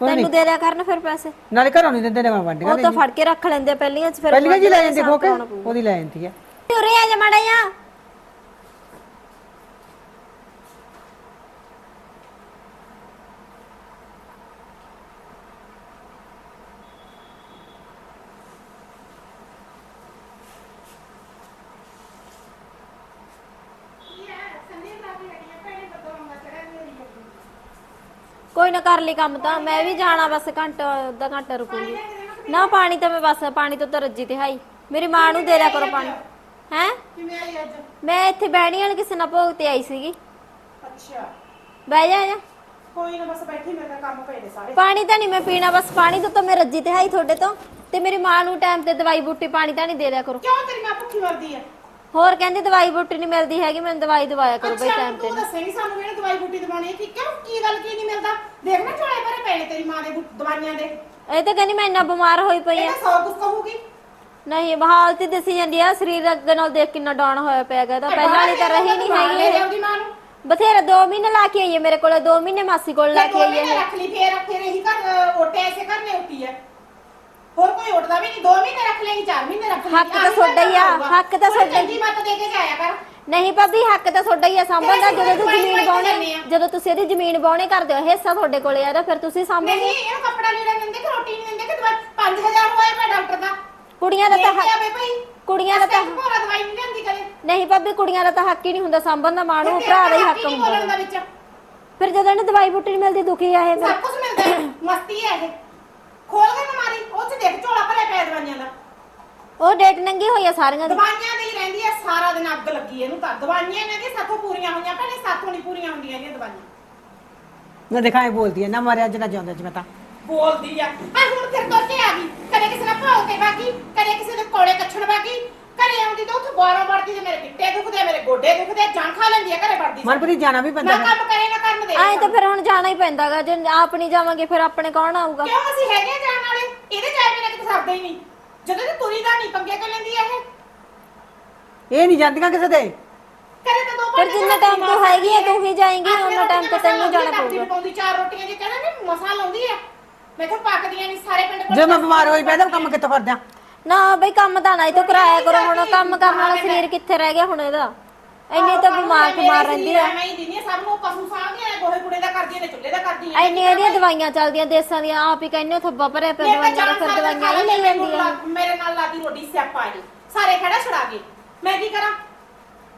ਤੈਨੂੰ ਦੇ ਦਿਆ ਕਰਨ ਫਿਰ ਪੈਸੇ। ਨਾਲੇ ਘਰੋਂ ਨਹੀਂ ਦਿੰਦੇ ਨੇ ਮੈਂ ਗਵਾਂਢੀਆਂ ਉਹ ਤਾਂ ਫੜ ਕੇ ਰੱਖ ਲੈਂਦੇ ਆ ਪਹਿਲੀਆਂ ਚ ਫਿਰ ਪਹਿਲੀਆਂ ਜੀ ਲੈ ਜਾਂਦੇ ਦਾ ਖੋ ਕੇ ਹਿਸਾਬ ਕਰਾਉਣਾ ਉਹਦੀ ਲੈ ਜਾਂਦੀ ਹੈ ਪਊ। ਉਰੇ ਆ ਜਾ ਮਾੜਾ ਜਾ ਕੋਈ ਨਾ ਕਰ ਲਈ ਕੰਮ ਤਾਂ ਮੈਂ ਵੀ ਜਾਣਾ ਬਸ ਘੰਟਾ ਅੱਧਾ ਘੰਟਾ ਰੁਕੂਗੀ। ਨਾ ਪਾਣੀ ਤਾਂ ਮੈਂ ਬਸ ਪਾਣੀ ਤੋਂ ਤਾਂ ਰੱਜੀ ਤੇ ਹਾਈ ਮੇਰੀ ਮਾਂ ਨੂੰ ਦੇ ਦਿਆ ਕਰੋ ਪਾਣੀ। ਹੈ? ਕਿਵੇਂ ਆਈ ਅੱਜ? ਮੈਂ ਇੱਥੇ ਬਹਿਣੀ ਵਾਲੀ ਕਿਸੇ ਨਾਲ ਭੋਗ ਤੇ ਆਈ ਸੀਗੀ। ਅੱਛਾ। ਬਹਿ ਜਾ ਜਾ। ਕੋਈ ਨਾ ਬਸ ਬੈਠੀ ਮੇਰੇ ਤਾਂ ਕੰਮ ਪਏ ਨੇ ਸਾਰੇ। ਪਾਣੀ ਤਾਂ ਨਹੀਂ ਮੈਂ ਪੀਣਾ ਬਸ ਪਾਣੀ ਤੋਂ ਤਾਂ ਮੈਂ ਰੱਜੀ ਤੇ ਹਾਈ ਤੁਹਾਡੇ ਤੋਂ। ਤੇ ਮੇਰੀ ਮਾਂ ਨੂੰ ਟਾਈਮ ਤੇ ਦਵਾਈ ਬੂਟੀ ਪਾਣੀ ਤਾਂ ਨਹੀਂ ਦੇ ਦਿਆ ਕਰੋ। ਕਿਉਂ ਤੇਰੀ ਮਾਂ ਭੁੱਖੀ ਮਰਦੀ ਆ? ਹੋਰ ਕਹਿੰਦੇ ਦਵਾਈ ਬੂਟੀ ਨਹੀਂ ਮਿਲਦੀ ਹੈਗੀ ਮੈਨੂੰ ਦਵਾਈ ਦਵਾਇਆ ਕਰੋ ਬਈ ਟਾਈਮ ਤੇ ਤੂੰ ਦੱਸੇਂਗੀ ਸਾਨੂੰ ਇਹਨੇ ਦਵਾਈ ਬੂਟੀ ਦਵਾਉਣੀ ਹੈ ਕਿ ਕਿਉਂ ਕੀ ਗੱਲ ਕੀ ਨਹੀਂ ਮਿਲਦਾ? ਦੇਖ ਨਾ ਝੋਲੇ ਭਰੇ ਪਏ ਨੇ ਤੇਰੀ ਮਾਂ ਦੇ ਬੂ- ਦਵਾਈਆਂ ਦੇ। ਇਹ ਤਾਂ ਕਹਿੰਦੀ ਮੈਂ ਇੰਨਾ ਬਿਮਾਰ ਹੋਈ ਪਈ ਇਹ ਆ ਤਾਂ ਸੌ ਕੁਝ ਕਹੂਗੀ। ਨਹੀਂ ਹਾਲਤ ਹੀ ਦੱਸੀ ਜਾਂਦੀ ਆ ਸਰੀਰ ਅੱਗੇ ਨਾਲ ਦੇਖ ਕਿੰਨਾ ਡਾਊਨ ਹੋਇਆ ਪਿਆ ਹੈਗਾ ਤਾਂ ਪਹਿਲਾਂ ਵਾਲੀ ਤਾਂ ਰਹੀ ਨਹੀਂ ਹੈਗੀ ਇਹ। ਉਹਦੀ ਮਾਂ ਨੂੰ। ਬਥੇਰਾ 2 ਮਹੀਨੇ ਲਾ ਕੇ ਆਈ ਹੈ ਮੇਰੇ ਕੋਲ 2 ਮਹੀਨੇ ਮਾਸੀ ਕੋਲ ਲਾ ਕੇ ਆਈ ਮਹੀਨੇ ਹੈ ਰੱਖ ਲਈ ਫੇਰ ਫੇਰ ਇਹੀ ਘਰ ਓਟੇ ਐਸੇ ਘਰ ਨੇ ਉੱਤੀ ਹੈ। ਹੋਰ ਕੋਈ ਉੱਠਦਾ ਵੀ ਨਹੀਂ 2 ਮਹੀਨੇ ਰੱਖ ਲੇਗੀ 4 ਮਹੀਨੇ ਰੱਖ ਲੇਗੀ ਹੱਕ ਤਾਂ ਤੁਹਾਡਾ ਹੀ ਆ, ਹੱਕ ਤਾਂ ਤੁਹਾਡਾ ਹੀ। ਚੰਗੀ ਮੱਤ ਦੇ ਕੇ ਜਾਇਆ ਕਰ। ਨਹੀਂ ਭਾਬੀ ਹੱਕ ਤਾਂ ਤੁਹਾਡਾ ਹੀ ਆ ਸਾਂਭਣ ਦਾ ਜਦੋਂ ਤੁਸੀਂ ਜ਼ਮੀਨ ਪਾਈ ਬਾਉਣੇ ਜਾਂਦੇ ਤੁਸੀਂ ਇਹਦੀ ਜ਼ਮੀਨ ਬਾਉਣੇ ਕਰਦੇ ਹੋ ਹਿੱਸਾ ਤੁਹਾਡੇ ਕੋਲੇ ਆ ਤਾਂ ਫਿਰ ਤੁਸੀਂ ਸਾਂਭੋਗੇ ਨਹੀਂ ਇਹਨੂੰ ਕੱਪੜਾ ਲੀੜਾ ਦਿੰਦੇ ਕਿ ਰੋਟੀ ਨਹੀਂ ਦਿੰਦੇ ਕਿ ਦਵਾਈ 5000 ਹੋਇਆ ਮੈਂ ਡਾਕਟਰ ਦਾ। ਕੁੜੀਆਂ ਦਾ ਤਾਂ ਹੱਕ ਵੇ ਭਾਈ ਕੁੜੀਆਂ ਦਾ ਤਾਂ ਭੋਰਾ ਦਵਾਈ ਨਹੀਂ ਲੈਂਦੀ ਕਦੇ। ਨਹੀਂ ਭਾਬੀ ਕੁੜੀਆਂ ਦਾ ਤਾਂ ਹੱਕ ਹੀ ਨਹੀਂ ਹੁੰਦਾ ਸਾਂਭਣ ਦਾ ਮਾਂ ਨੂੰ ਭਰਾ ਦਾ ਹੀ ਹੱਕ ਹੁੰਦਾ। ਵਿੱਚ। ਫਿਰ ਜਦੋਂ ਇਹਨੂੰ ਦਵਾਈ ਬੂਟੀ ਨਹੀਂ ਮਿਲਦੀ ਦੁਖੀ ਆ ਇਹ ਫਿਰ ਸਭ ਕੁਝ ਮਿਲਦਾ ਹੈ ਮਸਤੀ ਹੈ ਇਹ ਖੋਲ ਕੇ ਨਾ ਮਾਰੀ ਉਹ ਚ ਦੇਖ ਝੋਲਾ ਭਰਿਆ ਪਿਆ ਦਵਾਈਆਂ ਦਾ ਉਹ ਡੇਟ ਨੰਗੀ ਹੋਈ ਆ ਸਾਰੀਆਂ ਦੀ। ਦਵਾਈਆਂ ਦੀ ਰਹਿੰਦੀ ਹੈ ਸਾਰਾ ਦਿਨ ਅੱਗ ਲੱਗੀ ਇਹਨੂੰ ਤਾਂ। ਦਵਾਈਆਂ ਇਹਨਾਂ ਦੀ ਸਾਥੋਂ ਪੂਰੀਆਂ ਹੋਈਆਂ ਭੈਣੇ ਸਾਥੋਂ ਨਹੀਂ ਪੂਰੀਆਂ ਹੁੰਦੀਆਂ ਇਹਦੀਆਂ ਦਵਾਈਆਂ। ਨਾ ਦਿਖਾਏ ਬੋਲਦੀ ਹੈ ਨਾ ਮਾਰਿਆ ਅੱਜ ਨਾ ਜਾਂਦਾ ਜਿਵੇਂ ਤਾਂ। ਬੋਲਦੀ ਆ। ਆ ਹੁਣ ਫਿਰ ਤੁਰ ਕੇ ਆ ਗਈ? ਕਦੇ ਕਿਸੇ ਨਾਲ ਭਾਉ ਕੇ ਬਾਗੀ ਕਦੇ ਕਿਸੇ ਦੇ ਕੋਲੇ ਕੱਛਣ ਬਾਗੀ ਘਰੇ ਆਉਂਦੀ ਤਾਂ ਉੱਥੇ ਬਾਰਾਂ ਵੜਦੀ ਤੇ ਮੇਰੇ ਗਿੱਟੇ ਦੁਖਦੇ ਮੇਰੇ ਗੋਡੇ ਦੁਖਦੇ ਜਾਨ ਖਾ ਲੈਂਦੀ ਆ ਘਰੇ ਵੜਦੀ ਮਨਪ੍ਰੀਤ ਜਾਣਾ ਵੀ ਪੈਂਦਾ ਨਾ ਹੈ ਕੰਮ ਕਰੇ ਨਾ ਕਰਨ ਦੇ। ਐਂ ਤਾਂ ਫਿਰ ਹੁਣ ਜਾਣਾ ਹੀ ਪੈਂਦਾਗਾ ਜੇ ਆਪ ਨਹੀਂ ਜਾਵਾਂਗੇ ਫਿਰ ਆਪਣੇ ਕੌਣ ਆਊਗਾ? ਕਿਉਂ ਅਸੀਂ ਹੈਗੇ ਆ ਜਾਣ ਵਾਲੇ? ਇਹਦੇ ਜਾਏ ਬਿਨਾਂ ਕਿਤੇ ਸਰਦਾ ਹੀ ਨਹੀਂ। ਜਦੋਂ ਤੇ ਤੁਰੀ ਦਾ ਨਹੀਂ ਪੰਗੇ ਕਰ ਲੈਂਦੀ ਆ ਇਹ ਇਹ ਨਹੀਂ ਜਾਂਦੀਆਂ ਕਿਸੇ ਦੇ। ਕਰੇ ਤਾਂ ਦੋ ਪਰ ਜਿੰਨਾ ਟਾਈਮ ਤੂੰ ਮਾਂ ਹੈਗੀ ਆ ਤੂੰ ਹੀ ਜਾਏਂਗੀ ਉਹਨਾਂ ਟਾਈਮ ਤੇ ਤੈਨੂੰ ਜਾਣਾ ਪਊਗਾ। ਪਾਉਂਦੀ ਚਾਰ ਰੋਟੀਆਂ ਜੇ ਕਹਿੰਦਾ ਨਹੀਂ ਮਸਾ ਲਾਉਂਦੀ ਆ। ਮੈਥੋਂ ਪੱਕਦੀਆਂ ਨਹੀਂ ਸਾਰੇ ਪਿੰਡ ਕੋਲ ਜੇ ਮੈਂ ਬਿਮਾਰ ਹੋਈ ਪੈਦਾ ਕੰਮ ਕਿੱਥੋਂ ਕਰਦਿਆਂ ਨਾ ਬਈ ਕੰਮ ਤਾਂ ਨਾ ਹੀ ਤੂੰ ਕਰਾਇਆ ਕਰੋ ਹੁਣ ਕੰਮ ਕਰਨ ਵਾਲਾ ਸਰੀਰ ਕਿੱਥੇ ਰਹਿ ਗਿਆ ਹੁਣ ਇਹਦਾ? ਇੰਨੀ ਤਾਂ ਬਿਮਾਰ ਬਿਮਾਰ ਰਹਿੰਦੀ ਆ ਮੈਂ ਹੀ ਦਿੰਦੀ ਆ ਸਭ ਨੂੰ ਪਸ਼ੂ ਸਾਂਭਦੀਆਂ ਨੇ ਗੋਹੇ ਕੂੜੇ ਦਾ ਕਰਦੀਆਂ ਨੇ ਚੁੱਲ੍ਹੇ ਦਾ ਕਰਦੀਆਂ ਇੰਨੀ ਇਹਦੀਆਂ ਦਵਾਈਆਂ ਚੱਲਦੀਆਂ ਦੇਸਾਂ ਦੀਆਂ ਆਪ ਹੀ ਕਹਿੰਦੇ ਥੱਬਾ ਭਰਿਆ ਪਿਆ ਤਾਂ ਦਵਾਈਆਂ ਦਾ ਫਿਰ ਜਾਨ ਦਵਾਈਆਂ ਹੀ ਲਈ ਜਾਂਦੀਆਂ ਮੇਰੇ ਨਾਲ ਲਾਦੀ ਰੋਟੀ ਸਿਆਪਾ ਜੀ ਸਾਰੇ ਖੜਾ ਛੜਾ ਗਏ ਮੈਂ ਕੀ ਕਰਾਂ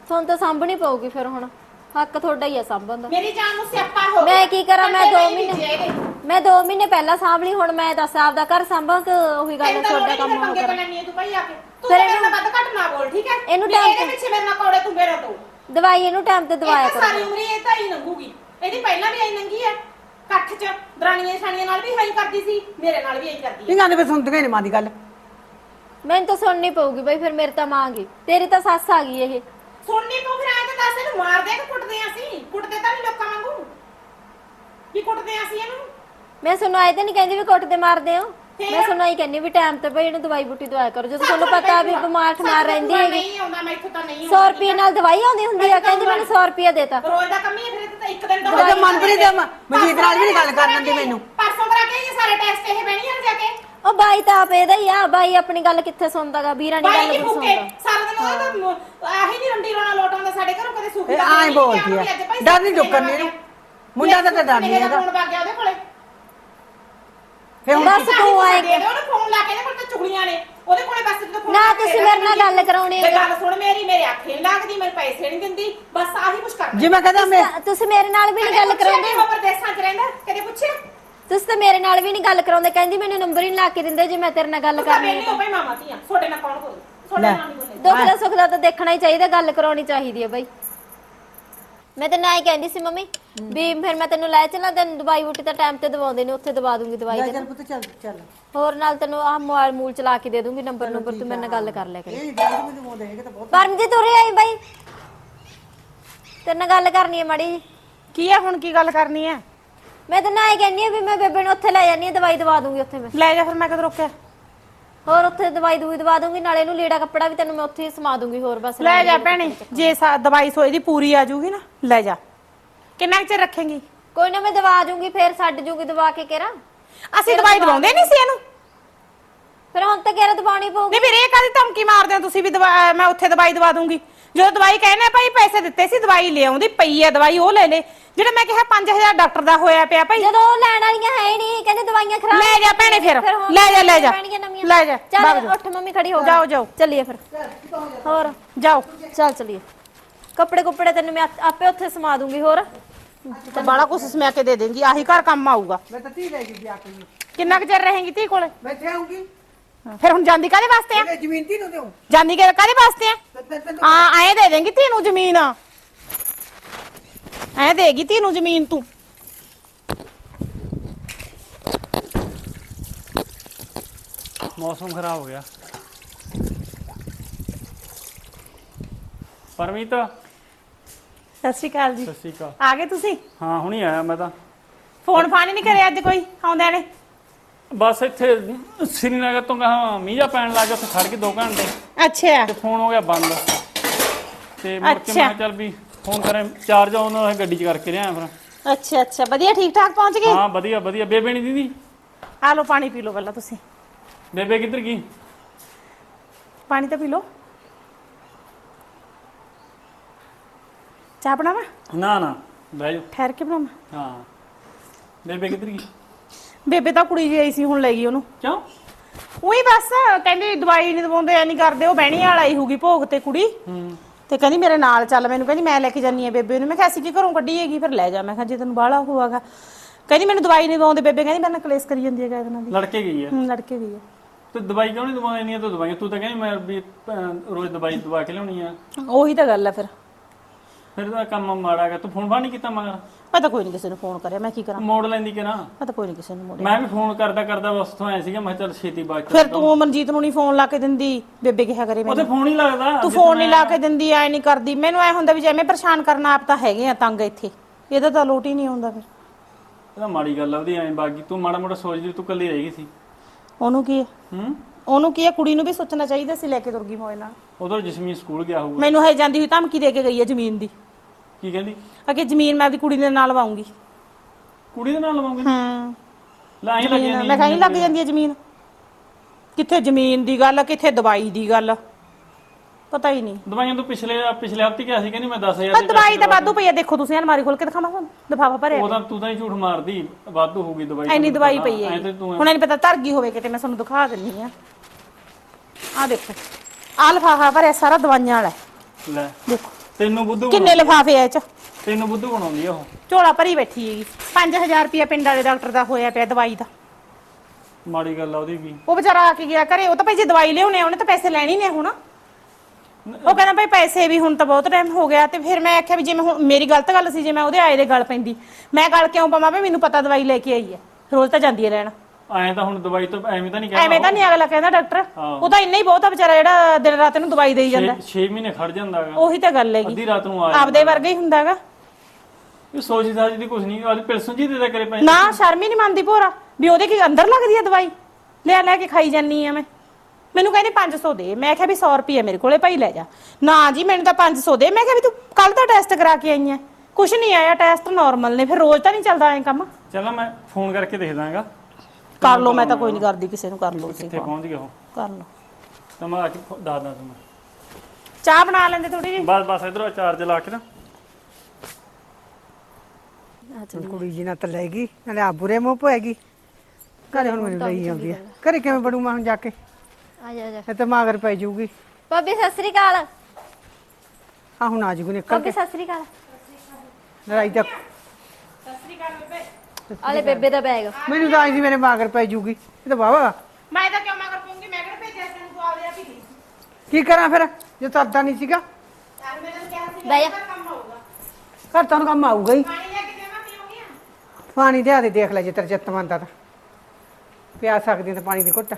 ਤੁਹਾਨੂੰ ਤਾਂ ਸਾਂਭਣੀ ਪਊਗੀ ਫਿਰ ਹੁਣ ਹੱਕ ਤੁਹਾਡਾ ਹੀ ਆ ਸਾਂਭਣ ਦਾ। ਮੇਰੀ ਜਾਨ ਨੂੰ ਸਿਆਪਾ ਹੋ ਮੈਂ ਕੀ ਕਰਾਂ? ਮੈਂ ਘੰਟੇ 2 ਨਹੀਂ ਬੀਜੇ ਮਹੀਨੇ। ਮੈਂ 2 ਮਹੀਨੇ ਪਹਿਲਾਂ ਸਾਂਭ ਲਈ ਹੁਣ ਮੈਂ ਦੱਸ ਆਪਦਾ ਘਰ ਸਾਂਭਾਂ ਕਿ ਉਹੀ ਗੱਲ ਤੁਹਾਡਾ ਕੰਮ ਨਹੀਂ ਹੋ ਕਰਾਂ? ਤੂੰ ਭਾਈ ਆ ਕੇ। ਤੂੰ ਫਿਰ ਮੇਰੇ ਇਹਨੂੰ- ਨਾਲ ਵੱਧ ਘੱਟ ਨਾ ਬੋਲ ਠੀਕ ਹੈ? ਇਹਨੂੰ ਇਹਦੇ ਤੇ- ਪਿੱਛੇ ਮੇਰੇ ਨਾਲ ਕੋੜੇ ਤੂੰ ਮੇਰਾ ਤੋਂ। ਦਵਾਈ ਇਹਨੂੰ ਟਾਈਮ ਤੇ ਦਵਾਇਆ ਤਾਂ ਸਾਰੀ ਕਰੋ। ਉਮਰ ਇਹ ਤਾਂ ਹੀ ਲੰਘੂਗੀ। ਇਹਦੀ ਪਹਿਲਾਂ ਵੀ ਆਈ ਲੰਗੀ ਹੈ। ਕੱਠ ਚ ਦਰਾਣੀਆਂ ਛਾਣੀਆਂ ਨਾਲ ਵੀ ਹਾਈ ਕਰਦੀ ਸੀ ਮੇਰੇ ਨਾਲ ਵੀ ਆਈ ਕਰਦੀ ਹੈ। ਇਹ ਗੱਲ ਵੀ ਸੁਣਦੀਆਂ ਨੇ ਮਾਂ ਦੀ ਗੱਲ। ਮੈਨੂੰ ਤਾਂ ਸੁਣਨੀ ਪਊਗੀ ਬਈ ਫਿਰ ਮੇਰੇ ਤਾਂ ਮਾਂ ਗਈ। ਤੇਰੀ ਤਾਂ ਸੱਸ ਆ ਗਈ ਇਹ। ਸੁਣਨੀ ਪਊ ਫਿਰ ਇਹਨੂੰ ਮਾਰਦੇ ਕਿ ਕੁੱਟਦੇ ਆ ਅਸੀਂ? ਕੁੱਟਦੇ ਤਾਂ ਨਹੀਂ ਲੋਕਾਂ ਵਾਂਗੂ। ਵੀ ਕੁੱਟਦੇ ਆ ਅਸੀਂ ਇਹਨੂੰ? ਮੈਂ ਸੁਣਾਈ ਤਾਂ ਨਹੀਂ ਕਹਿੰਦੀ ਵੀ ਕੁੱਟਦੇ ਮਾਰਦੇ ਹੋ? ਮੈਂ ਸੁਣਾਈ ਕਹਿੰਦੀ ਵੀ ਟਾਈਮ ਤੇ ਬਈ ਇਹਨੂੰ ਦਵਾਈ ਬੂਟੀ ਦਵਾਇਆ ਕਰੋ। ਜਦੋਂ ਤੁਹਾਨੂੰ ਪਤਾ ਵੀ ਬਿਮਾਰ ਠਮਾਰ ਰਹਿੰਦੀ ਹੈਗੀ। ਨਹੀਂ ਆਉਂਦਾ ਮੈਂ ਇੱਥੋਂ ਤਾਂ ਨਹੀਂ 100 ਰੁਪਏ ਨਾਲ ਦਵਾਈ ਆਉਂਦੀ ਹੁੰਦੀ ਆ ਕਹਿੰਦੀ ਮੈਨੂੰ 100 ਰੁਪਏ ਦੇਤਾ ਰੋਜ਼ ਦਾ ਕੰਮ ਹੀ ਹੈ, ਫਿਰ ਇਹ ਤਾਂ ਇੱਕ ਦਿਨ ਦਾ ਉਹ ਤਾਂ ਮਨਪ੍ਰੀਤ ਦੇ ਮ- ਮਨਜੀਤ ਨਾਲ ਵੀ ਨੀ ਗੱਲ ਕਰਨ ਦਿੰਦੀ ਮੈਨੂੰ। ਪਰਸੋਂ ਕਰਾ ਕੇ ਇਹ ਸਾਰੇ ਟੈਸਟ ਇਹ ਬਹਿਣੀਆਂ ਜਾ ਕੇ। ਉਹ ਬਾਈ ਤਾਂ ਆਪ ਇਹਦਾ ਹੀ ਆ ਬਾਈ ਆਪਣੀ ਗੱਲ ਕਿੱਥੇ ਸੁਣਦਾਗਾ? ਵੀਰਾਂ ਦੀ ਬਾਈ ਗੱਲ ਨਹੀਂ ਫੁੱਕੇ ਸੁਣਦਾ? ਸਾਰਾ ਦਿਨ ਉਹਦਾ ਤਾਂ ਆਹੀ ਨਹੀਂ ਰੰਡੀ ਰੋਣਾ ਲੋਟ ਆਉਂਦਾ ਸਾਡੇ ਘਰੋਂ ਕਦੇ ਸੁੱਖ ਇਹ ਦਾ ਆਏਂ ਨਹੀਂ ਬੋਲਦੀ ਆ। ਡਰ ਨੀ ਡੁੱਕਣ ਇਹਨੂੰ। ਮੁੰਡਾ ਤਾਂ ਡਰ ਨੀ ਹੈਗਾ। ਫੋਨ ਵਗ ਗਿਆ ਉਹਦੇ ਕੋਲੇ। ਫੇ ਹੁਣ ਬਸ ਤੂੰ ਆਏਂ ਦੇ ਦੇ ਉਹਨੂੰ ਫੋਨ ਲਾ ਕੇ ਇਹਦੇ ਕੋਲ ਤਾਂ ਚੁਗਲੀਆਂ ਨੇ। ਉਹਦੇ ਕੋਲੇ ਬਸ ਜਦੋਂ ਫੋਨ ਨਾ ਲਾ ਕੇ ਤੁਸੀਂ ਦੇ ਮੇਰੇ ਨਾਲ ਗੱਲ ਕਰਾਉਣੀ ਤੇ ਹੈ। ਗੱਲ ਸੁਣ ਮੇਰੀ ਮੇਰੇ ਆਖੇ ਨੀ ਲੱਗਦੀ ਮੇਰੇ ਪੈਸੇ ਨਹੀਂ ਦਿੰਦੀ ਬਸ ਆਹੀ ਕੁਛ ਕਰਨਾ। ਜੇ ਮੈਂ ਕਹਦਾ ਮੈਂ ਤੁਸੀਂ- ਮੇਰੇ ਨਾਲ ਵੀ ਨਹੀਂ ਗੱਲ ਕਰਾਉਂਦੇ। ਉਹ ਪ੍ਰਦੇਸਾਂ 'ਚ ਰਹਿੰਦਾ? ਕਦੇ ਪੁੱਛਿਆ? ਤੁਸੀਂ ਤਾਂ ਮੇਰੇ ਨਾਲ ਵੀ ਨਹੀਂ ਗੱਲ ਕਰਾਉਂਦੇ ਕਹਿੰਦੀ ਮੈਨੂੰ ਨੰਬਰ ਹੀ ਨਹੀਂ ਲਾ ਕੇ ਦਿੰਦੇ ਜੇ ਮੈਂ ਤੇਰੇ ਨਾਲ ਗੱਲ ਤੂੰ ਤਾਂ ਕਰਨੀ ਹੈ। ਹੋ ਭਾਈ ਮਾਮਾ ਧੀਆਂ ਤੁਹਾਡੇ ਨਾਲ ਕੌਣ ਬੋਲੇ? ਤੁਹਾਡੇ ਲੈ। ਨਾਲ ਨਹੀਂ ਬੋਲੇ। ਦੁੱਖ ਦਾ ਸੁੱਖ ਦਾ ਤਾਂ ਦੇਖਣਾ ਹੀ ਚਾਹੀਦਾ ਗੱਲ ਕਰਾਉਣੀ ਚਾਹੀਦੀ ਹੈ ਬਾਈ। ਮੈਂ ਤਾਂ ਨਾ ਹੀ ਕਹਿੰਦੀ ਸੀ ਮੰਮੀ ਵੀ ਫਿਰ ਮੈਂ ਤੈਨੂੰ ਲੈ ਚਲਾਂ ਤੈਨੂੰ ਦਵਾਈ ਬੂਟੀ ਤਾਂ ਟਾਈਮ ਤੇ ਦਵਾਉਂਦੇ ਨੇ ਉੱਥੇ ਦਵਾ ਦੂੰਗੀ ਦਵਾਈ ਤੈਨੂੰ। ਚੱਲ ਪੁੱਤ ਚੱਲ ਚੱਲ। ਹੋਰ ਨਾਲ ਤੈਨੂੰ ਆਹ ਮੋਬਾਈਲ ਮੂਲ ਚਲਾ ਕੇ ਦੇ ਦੂੰਗੀ ਨੰਬਰ ਨੰਬਰ ਤੂੰ ਮੇਰੇ ਨਾਲ ਗੱਲ ਕਰ ਲਿਆ ਕਰੀ। ਇਹ ਗੱਲ ਮੈਨੂੰ ਮੋਦੇ ਹੈਗੇ ਤਾਂ ਬਹੁਤ ਪਰਮਜੀਤ ਉਰੇ ਆਈ ਬਾਈ। ਤੇਰੇ ਨਾਲ ਗੱਲ ਕਰਨੀ ਹੈ ਮਾੜੀ ਜੀ ਕੀ ਹੈ ਹੁਣ ਕੀ ਗੱਲ ਕਰਨੀ ਹੈ? ਮੈਂ ਤਾਂ ਨਾ ਇਹ ਕਹਿੰਨੀ ਆ ਵੀ ਮੈਂ ਬੇਬੇ ਨੂੰ ਉੱਥੇ ਲੈ ਜਾਨੀ ਆ ਦਵਾਈ ਦਵਾ ਦੂੰਗੀ ਉੱਥੇ ਮੈਂ। ਲੈ ਜਾ ਫਿਰ ਮੈਂ ਕਦ ਰੋਕਿਆ? ਹੋਰ ਉੱਥੇ ਦਵਾਈ ਦੂਈ ਦਵਾ ਦੂੰਗੀ ਨਾਲੇ ਇਹਨੂੰ ਲੀੜਾ ਕੱਪੜਾ ਵੀ ਤੈਨੂੰ ਮੈਂ ਉੱਥੇ ਹੀ ਸਮਾ ਦੂੰਗੀ ਹੋਰ ਬਸ ਲੈ ਜਾ ਭੈਣੇ ਜੇ ਸਾ ਦਵਾਈ ਸੋਈ ਦੀ ਪੂਰੀ ਆ ਜੂਗੀ ਨਾ ਲੈ ਜਾ। ਕਿੰਨਾ ਕੁ ਚਿਰ ਰੱਖੇਂਗੀ? ਕੋਈ ਨਾ ਮੈਂ ਦਵਾ ਦੂੰਗੀ ਫੇਰ ਛੱਡ ਜੂਗੀ ਦਵਾ ਕੇ ਕੇਰਾ ਅਸੀਂ ਦਵਾਈ ਦਵਾਉਂਦੇ ਨਹੀਂ ਸੀ ਇਹਨੂੰ। ਫਿਰ ਹੁਣ ਤਾਂ ਕੇਰਾ ਦਵਾਣੀ ਪਊਗੀ? ਨਹੀਂ ਫਿਰ ਇਹ ਕਾਦੀ ਧਮਕੀ ਮਾਰਦੇ ਹੋ ਤੁਸੀਂ ਵੀ ਦਵਾ- ਮੈਂ ਉੱਥੇ ਦਵਾਈ ਦਵਾ ਦੂੰਗੀ। ਜਦੋਂ ਦਵਾਈ ਕਹਿੰਦੇ ਭਾਈ ਪੈਸੇ ਦਿੱਤੇ ਸੀ ਦਵਾਈ ਲੈ ਆਉਂਦੀ ਪਈ ਆ ਦਵਾਈ ਉਹ ਲੈ ਲੈ। ਜਿਹੜਾ ਮੈਂ ਕਿਹਾ 5000 ਡਾਕਟਰ ਦਾ ਹੋਇਆ ਪਿਆ ਭਾਈ। ਜਦੋਂ ਉਹ ਲੈਣ ਵਾਲੀਆਂ ਹੈ ਹੀ ਨਹੀਂ ਕਹਿੰਦੇ ਦਵਾਈਆਂ ਖਰਾਬ ਲੈ ਜਾ ਭੈਣੇ ਫਿਰ। ਹੁਣ ਲੈ ਜਾ ਲੈ ਜਾ। ਪੈਣਗੀਆਂ ਨਵੀਆਂ। ਲੈ ਜਾ ਚੱਲ। ਉੱਠ ਮੰਮੀ ਖੜੀ ਹੋ ਜਾਓ, ਜਾਓ। ਚੱਲੀਏ ਫਿਰ। ਹੋਰ? ਜਾਓ। ਚੱਲ ਚੱਲੀਏ। ਕੱਪੜੇ ਕੁੱਪੜੇ ਤੈਨੂੰ ਮੈਂ ਆਪੇ ਉੱਥੇ ਸਮਾ ਦੂੰਗੀ ਹੋਰ? ਤੇ ਬਾਲਾ ਕੁਛ ਸਮਿਆ ਕੇ ਦੇ ਦੇਂਗੀ ਆਹੀ ਘਰ ਕੰਮ ਆਊਗਾ। ਮੈਂ ਤਾਂ ਤੀ ਲੈ ਗਈ ਵਿਆਹ ਕੇ ਕਿੰਨਾ ਕੁ ਚਿਰ ਰਹੇਂਗੀ ਤੀ ਕੋਲੇ? ਮੈਂ ਇੱਥੇ ਆਉਂਗੀ ਫਿਰ ਹੁਣ ਜਾਂਦੀ ਕਾਦੇ ਵਾਸਤੇ ਆ? ਇਹ ਜ਼ਮੀਨ ਤੀ ਨੂੰ ਦਿਓ। ਜਾਂਦੀ ਕਾਦੇ ਵਾਸਤੇ ਆ? ਤੇ ਹਾਂ ਐ ਦੇ ਦੇਂਗੀ ਤੀ ਨੂੰ ਜ਼ਮੀਨ। ਐ ਦੇਗੀ ਤੀ ਨੂੰ ਜ਼ਮੀਨ ਤੂੰ। ਮੌਸਮ ਖਰਾਬ ਹੋ ਗਿਆ। ਪਰਮੀਤ। ਸਤਿ ਸ਼੍ਰੀ ਅਕਾਲ ਜੀ। ਸਤਿ ਸ਼੍ਰੀ ਅਕਾਲ। ਆ ਗਏ ਤੁਸੀਂ? ਹਾਂ ਹੁਣੀ ਆਇਆ ਮੈਂ ਤਾਂ। ਫੋਨ ਫਾਨ ਨਹੀਂ ਕਰਿਆ ਅੱਜ ਕੋਈ ਆਉਂਦਿਆਂ ਨੇ। ਬਸ ਇੱਥੇ ਸ੍ਰੀਨਗਰ ਤੋਂ ਕਹਾ ਮੀਂਹ ਪੈਣ ਲੱਗ ਗਿਆ ਉੱਥੇ ਖੜ ਕੇ 2 ਘੰਟੇ। ਅੱਛਾ। ਤੇ ਫੋਨ ਹੋ ਗਿਆ ਬੰਦ। ਤੇ ਮੁੜ ਕੇ ਮੈਂ ਚੱਲ ਵੀ ਫੋਨ ਕਰਾਂ ਚਾਰਜ ਆਉਣ ਨਾਲ ਗੱਡੀ 'ਚ ਕਰਕੇ ਰਿਹਾ ਫਿਰ। ਅੱਛਾ ਅੱਛਾ। ਵਧੀਆ ਠੀਕ ਠਾਕ ਪਹੁੰਚ ਗਏ? ਹਾਂ ਵਧੀਆ ਵਧੀਆ। ਬੇਬੇ ਨਹੀਂ ਦੀਦੀ? ਆ ਲਓ ਪਾਣੀ ਪੀ ਲਓ ਪਹਿਲਾਂ ਤੁਸੀਂ। ਬੇਬੇ ਕਿੱਧਰ ਗਈ? ਪਾਣੀ ਤਾਂ ਪੀ ਲਓ। ਚਾਹ ਬਣਾਵਾਂ? ਨਾ ਨਾ। ਬਹਿ ਜਾ ਠਹਿਰ ਕੇ ਬਣਾਵਾਂ? ਹਾਂ। ਬੇਬੇ ਕਿੱਧਰ ਗਈ? ਬੇਬੇ ਤਾਂ ਕੁੜੀ ਜੀ ਆਈ ਸੀ ਹੁਣ ਲੈ ਗਈ ਉਹਨੂੰ। ਕਿਉਂ? ਉਹੀ ਬਸ ਕਹਿੰਦੀ ਦਵਾਈ ਨਹੀਂ ਦਵਾਉਂਦੇ ਐ ਨਹੀਂ ਕਰਦੇ ਉਹ ਬਹਿਣੀ ਵਾਲਾ ਹੀ ਹੋਊਗੀ ਭੋਗ ਤੇ ਕੁੜੀ। ਹੂੰ। ਤੇ ਕਹਿੰਦੀ ਮੇਰੇ ਨਾਲ ਚੱਲ ਮੈਨੂੰ ਕਹਿੰਦੀ ਮੈਂ ਲੈ ਕੇ ਜਾਨੀ ਆ ਬੇਬੇ ਨੂੰ। ਮੈਂ ਕਿਹਾ ਅਸੀਂ ਕੀ ਘਰੋਂ ਕੱਢੀ ਹੈਗੀ? ਫਿਰ ਲੈ ਜਾ। ਮੈਂ ਕਿਹਾ ਜੇ ਤੈਨੂੰ ਬਾਹਲਾ ਹੋਵਾਗਾ ਕਹਿੰਦੀ ਮੈਨੂੰ ਦਵਾਈ ਨਹੀਂ ਦਵਾਉਂਦੇ ਬੇਬੇ। ਕਹਿੰਦੀ ਮੇਰੇ ਨਾਲ ਕਲੇਸ਼ ਕਰੀ ਜਾਂਦੀ ਹੈ ਇਹਦੇ ਨਾਲ ਦੀ ਲੜਕੇ ਗਈ ਹੈ ਹੂੰ ਲੜਕੇ ਗਈ ਹੈ ਤੇ ਦਵਾਈ ਕਿਉਂ ਨਹੀਂ ਦਵਾਉਣੀ? ਨਹੀਂ ਤੂੰ ਦਵਾਈ ਤੂੰ ਤਾਂ ਕਹਿੰਦੀ ਮੈਂ ਵੀ ਅਹ, ਰੋਜ਼ ਦਵਾਈ ਦਵਾ ਕੇ ਲਿਆਉਣੀ ਆ। ਉਹੀ ਤਾਂ ਗੱਲ ਹੈ ਫਿਰ। ਫਿਰ ਤਾਂ ਕੰਮ ਮਾੜਾ ਗਿਆ ਤੂੰ ਫੋਨ ਬਾਹਰ ਨਹੀਂ ਕੀਤਾ ਮਗਰ? ਮੈਂ ਤਾਂ ਕੋਈ ਨਹੀਂ ਕਿਸੇ ਨੂੰ ਫੋਨ ਕਰਿਆ ਮੈਂ ਕੀ ਕਰਾਂ? ਮੋੜ ਲੈਂਦੀ ਕਿ ਨਾ ਮੈਂ ਤਾਂ ਕੋਈ ਨਹੀਂ ਕਿਸੇ ਨੂੰ ਮੋੜਿਆ। ਮੈਂ ਵੀ ਫੋਨ ਕਰਦਾ ਕਰਦਾ ਬਸ ਤੋਂ ਆਇਆ ਸੀਗਾ ਮੈਂ ਕਿਹਾ ਚੱਲ ਛੇਤੀ ਬਾਅਦ ਚ ਫਿਰ ਤੂੰ ਮਨਜੀਤ ਨੂੰ ਨਹੀਂ ਫੋਨ ਲਾ ਕੇ ਦਿੰਦੀ ਬੇਬੇ ਕਿਹਾ ਕਰੇ ਉਹਦੇ ਮੈਨੂੰ ਫੋਨ ਹੀ ਲੱਗਦਾ ਤੂੰ ਫੋਨ ਨਹੀਂ ਲਾ ਕੇ ਦਿੰਦੀ ਐ ਨਹੀਂ ਕਰਦੀ। ਮੈਨੂੰ ਐ ਹੁੰਦਾ ਵੀ ਜਿਵੇਂ ਪਰੇਸ਼ਾਨ ਕਰਨਾ ਆਪ ਤਾਂ ਹੈਗੇ ਆ ਤੰਗ ਇੱਥੇ। ਇਹਦਾ ਤਾਂ ਲੋਟ ਹੀ ਨਹੀਂ ਆਉਂਦਾ ਫਿਰ। ਇਹ ਤਾਂ ਮਾੜੀ ਗੱਲ ਆ ਉਹਦੀ ਐਂ ਬਾਗੀ। ਤੂੰ ਮਾੜਾ ਮੋਟਾ ਸੋਚਦੀ ਤੂੰ ਕੱਲੀ ਰਹਿ ਗਈ ਸੀ। ਉਹਨੂੰ ਕੀ ਹੈ ਹੂੰ? ਉਹਨੂੰ ਕੀ ਹੈ ਕੁੜੀ ਨੂੰ ਵੀ ਸੋਚਣਾ ਚਾਹੀਦਾ ਸੀ ਲੈ ਕੇ ਤੁਰ ਗਈ ਮੋਏ ਨਾਲ। ਉਧਰ ਜਸਮੀਨ ਸਕੂਲ ਗਿਆ ਹੋਊਗਾ। ਮੈਨੂੰ ਹੈ ਜਾਂਦੀ ਹੋਈ ਧਮਕੀ ਦੇ ਕੇ ਗਈ ਹੈ ਜ਼ਮੀਨ ਦੀ। ਕੀ ਕਹਿੰਦੀ? ਅਗੇ ਜ਼ਮੀਨ ਮੈਂ ਆਪਦੀ ਕੁੜੀ ਦੇ ਨਾਲ ਲਵਾਉਂਗੀ। ਕੁੜੀ ਦੇ ਨਾਲ ਲਵਾਂਗੇ ਹੂੰ। ਲੈ ਐਂ ਲੱਗ ਜਾਂਦੀ ਮੈਂ ਕਹਾਂ ਲੱਗ ਜਾਂਦੀ ਹੈ ਜ਼ਮੀਨ। ਕਿੱਥੇ ਜ਼ਮੀਨ ਦੀ ਗੱਲ ਕਿੱਥੇ ਦਵਾਈ ਦੀ ਗੱਲ ਪਤਾ ਹੀ ਨਹੀਂ। ਦਵਾਈਆਂ ਤੂੰ ਪਿਛਲੇ ਪਿਛਲੇ ਹਫ਼ਤੇ ਕਿਹਾ ਸੀ ਕਹਿੰਦੀ ਮੈਂ 10000 ਆ ਦਵਾਈ ਤਾਂ ਵਾਧੂ ਪਈ ਹੈ ਦੇਖੋ ਤੁਸੀਂ ਅਲਮਾਰੀ ਖੋਲ ਕੇ ਦਿਖਾਵਾਂ ਤੁਹਾਨੂੰ ਲਿਫਾਫਾ ਭਰਿਆ ਉਹਦਾ ਤੂੰ ਤਾਂ ਹੀ ਝੂਠ ਮਾਰਦੀ ਵਾਧੂ ਹੋਊਗੀ ਦਵਾਈ ਐਨੀ ਦਵਾਈ ਪਈ ਹੈ ਹੁਣ ਨਹੀਂ ਪਤਾ ਧਰ ਗਈ ਹੋਵੇ ਕਿਤੇ ਮੈਂ ਤੁਹਾਨੂੰ ਦਿਖਾ ਦਿੰਨੀ ਆ। ਆ ਦੇਖੋ ਆ ਲਿਫਾਫਾ ਭਰਿਆ ਸਾਰਾ ਦਵਾਈਆਂ ਵਾਲਾ ਹੈ। ਲੈ। ਦੇਖੋ। ਤੈਨੂੰ ਬੁੱਧੂ ਕਿੰਨੇ ਲਿਫਾਫੇ ਆ ਇਹ ਚ? ਤੈਨੂੰ ਬੁੱਧੂ ਬਣਾਉਂਦੀ ਆ ਉਹ। ਝੋਲਾ ਭਰੀ ਬੈਠੀ ਹੈਗੀ। 5000 ਰੁਪਇਆ ਪਿੰਡ ਵਾਲੇ ਡਾਕਟਰ ਦਾ ਹੋਇਆ ਪਿਆ ਦਵਾਈ ਦਾ। ਮਾੜੀ ਗੱਲ ਆ ਉਹਦੀ ਵੀ। ਉਹ ਵਿਚਾਰਾ ਆ ਕੇ ਗਿਆ ਘਰੇ ਉਹ ਤਾਂ ਭਾਈ ਜੇ ਦਵਾਈ ਲਿਆਉਣੇ ਆ, ਉਹਨੇ ਤਾਂ ਪੈਸੇ ਲੈਣੇ ਹੀ ਨੇ ਹੁਣ। ਉਹ ਕਹਿੰਦਾ ਭਾਈ ਪੈਸੇ ਵੀ ਹੁਣ ਤਾਂ ਬਹੁਤ ਟਾਈਮ ਹੋ ਗਿਆ ਤੇ ਫਿਰ ਮੈਂ ਆਖਿਆ ਵੀ ਜੇ ਮੈਂ ਹੁਣ ਮੇਰੀ ਗਲਤ ਗੱਲ ਸੀ ਜੇ ਮੈਂ ਉਹਦੇ ਆਏ ਦੇ ਗੱਲ ਪੈਂਦੀ। ਮੈਂ ਗੱਲ ਕਿਉਂ ਪਾਵਾਂ? ਵੀ ਮੈਨੂੰ ਪਤਾ ਦਵਾਈ ਲੈ ਕੇ ਆਈ ਹੈ। ਰੋਜ਼ ਤਾਂ ਜਾਂਦੀ ਹੈ ਲੈਣ ਐਂ ਤਾਂ ਹੁਣ ਦਵਾਈ ਤੋਂ ਐਵੇਂ ਤਾਂ ਨਹੀਂ ਕਹਿੰਦਾ ਐਵੇਂ ਤਾਂ ਨਹੀਂ ਅਗਲਾ ਕਹਿੰਦਾ ਡਾਕਟਰ। ਹਾਂ। ਉਹ ਤਾਂ ਇੰਨਾ ਹੀ ਬਹੁਤ ਆ ਵਿਚਾਰਾ ਜਿਹੜਾ ਦਿਨ ਰਾਤ ਨੂੰ ਦਵਾਈ ਦੇਈ ਜਾਂਦਾ। 6 ਮਹੀਨੇ ਖੜ ਜਾਂਦਾਗਾ। ਉਹੀ ਤਾਂ ਗੱਲ ਹੈਗੀ। ਅੱਧੀ ਰਾਤ ਨੂੰ ਆ ਆਪਦੇ ਵਰਗਾ ਹੀ ਹੁੰਦਾਗਾ। ਇਹ ਸੋਚੀ ਸਾਜੀ ਦੀ ਕੁਝ ਨਹੀਂ। ਅੱਜ ਪਿਲਸਨ ਜੀ ਦੇ ਦੇ ਕਰੇ ਪਏ। ਨਾ ਸ਼ਰਮ ਹੀ ਨਹੀਂ ਮੰਨਦੀ ਭੋਰਾ। ਵੀ ਉਹਦੇ ਕੀ ਅੰਦਰ ਲੱਗਦੀ ਆ ਦਵਾਈ? ਲੈ ਲੈ ਕੇ ਖਾਈ ਜਾਨੀ ਆ ਮੈਂ। ਮੈਨੂੰ ਕਹਿੰਦੀ 500 ਦੇ। ਮੈਂ ਕਿਹਾ ਵੀ 100 ਰੁਪਏ ਮੇਰੇ ਕੋਲੇ ਭਾਈ ਲੈ ਜਾ। ਨਾ ਜੀ ਮੈਨੂੰ ਤਾਂ 500 ਦੇ। ਮੈਂ ਕਿਹਾ ਵੀ ਤੂੰ ਕੱਲ ਤਾਂ ਟੈਸਟ ਕਰਾ ਕੇ ਆਈ ਐ। ਕੁਛ ਨਹੀਂ ਆਇਆ। ਟੈਸਟ ਨਾਰਮਲ ਨੇ। ਫਿਰ ਰੋਜ਼ ਤਾਂ ਨਹੀਂ ਚੱਲਦਾ ਐ ਕੰਮ। ਚਲੋ ਮੈਂ ਫੋਨ ਕਰਕੇ ਦੇਖਦਾਗਾ। ਕਰ ਲਓ ਮੈਂ ਤਾਂ ਕੋਈ ਨਹੀਂ ਕਰਦੀ ਕਿਸੇ ਨੂੰ ਕਰ ਲਓ ਤੁਸੀਂ ਕਿੱਥੇ ਪਹੁੰਚ ਗਿਆ ਉਹ? ਕਰ ਲਓ। ਤਾਂ ਮੈਂ ਆ ਕੇ ਫੋ- ਦੱਸਦਾ ਤੁਹਾਨੂੰ। ਚਾਹ ਬਣਾ ਲੈਂਦੇ ਥੋੜੀ ਜਿਹੀ? ਬਸ ਬਸ ਇਧਰੋਂ ਚਾਰਜ ਲਾ ਕੇ ਨਾ। ਕੁੜੀ ਜੀ ਨਾਲ ਤਾਂ ਲੈ ਗਈ ਨਾਲੇ ਆ ਬੁਰੇ ਮੂੰਹ ਪਏਗੀ। ਘਰੇ ਹੁਣ ਮੈਨੂੰ ਲਈ ਆਉਂਦੀ ਹੈ ਘਰੇ ਕਿਵੇਂ ਬੜੂ ਮੈਂ ਹੁਣ ਜਾ ਕੇ? ਆ ਜਾ ਆ ਜਾ। ਇਹ ਤਾਂ ਮਾਗਰ ਪੈ ਜਾਊਗੀ। ਭਾਬੀ ਸਤਿ ਸ੍ਰੀ ਅਕਾਲ। ਆ ਹੁਣ ਆ ਜੂਗੀ ਨਿਕਲ ਭਾਬੀ ਸਤਿ ਸ੍ਰੀ ਅਕਾਲ। ਲੜਾਈ ਦਾ ਆਲੇ ਬੇਬੇ ਦਾ ਬੈਗ ਮੈਨੂੰ ਤਾਂ ਆਈ ਸੀ ਮੇਰੇ ਮਾਗਰ ਪੈ ਜਾਊਗੀ ਇਹ ਤਾਂ ਬਾਬਾ ਮੈਂ ਤਾਂ ਕਿਉਂ ਮਗਰ ਪੂੰਗੀ ਮੈਂ ਕਿਹੜਾ ਭੇਜਿਆ ਤੈਨੂੰ? ਤੂੰ ਆਵੇ ਆ ਪੀ ਕੀ ਕਰਾਂ ਫਿਰ? ਜੇ ਤਰਦਾ ਨਹੀਂ ਸੀਗਾ। ਯਾਰ ਮੈਂ ਤੈਨੂੰ ਕਿਹਾ ਸੀ ਬਹਿ ਜਾ। ਕੰਮ ਹੋਊਗਾ ਘਰ ਤੁਹਾਨੂੰ ਕੰਮ ਆਊਗਾ ਹੀ। ਪਾਣੀ ਲੈ ਕੇ ਦੇਵਾਂ ਪੀਓਗੀ ਆ? ਪਾਣੀ ਲਿਆ ਦੇ ਦੇਖ ਲੈ ਜੇ ਤੇਰੇ ਚਿੱਤ ਮੰਨਦਾ ਤਾਂ। ਪਿਆ ਸਕਦੀ ਤਾਂ ਪਾਣੀ ਦੀ ਘੁੱਟ।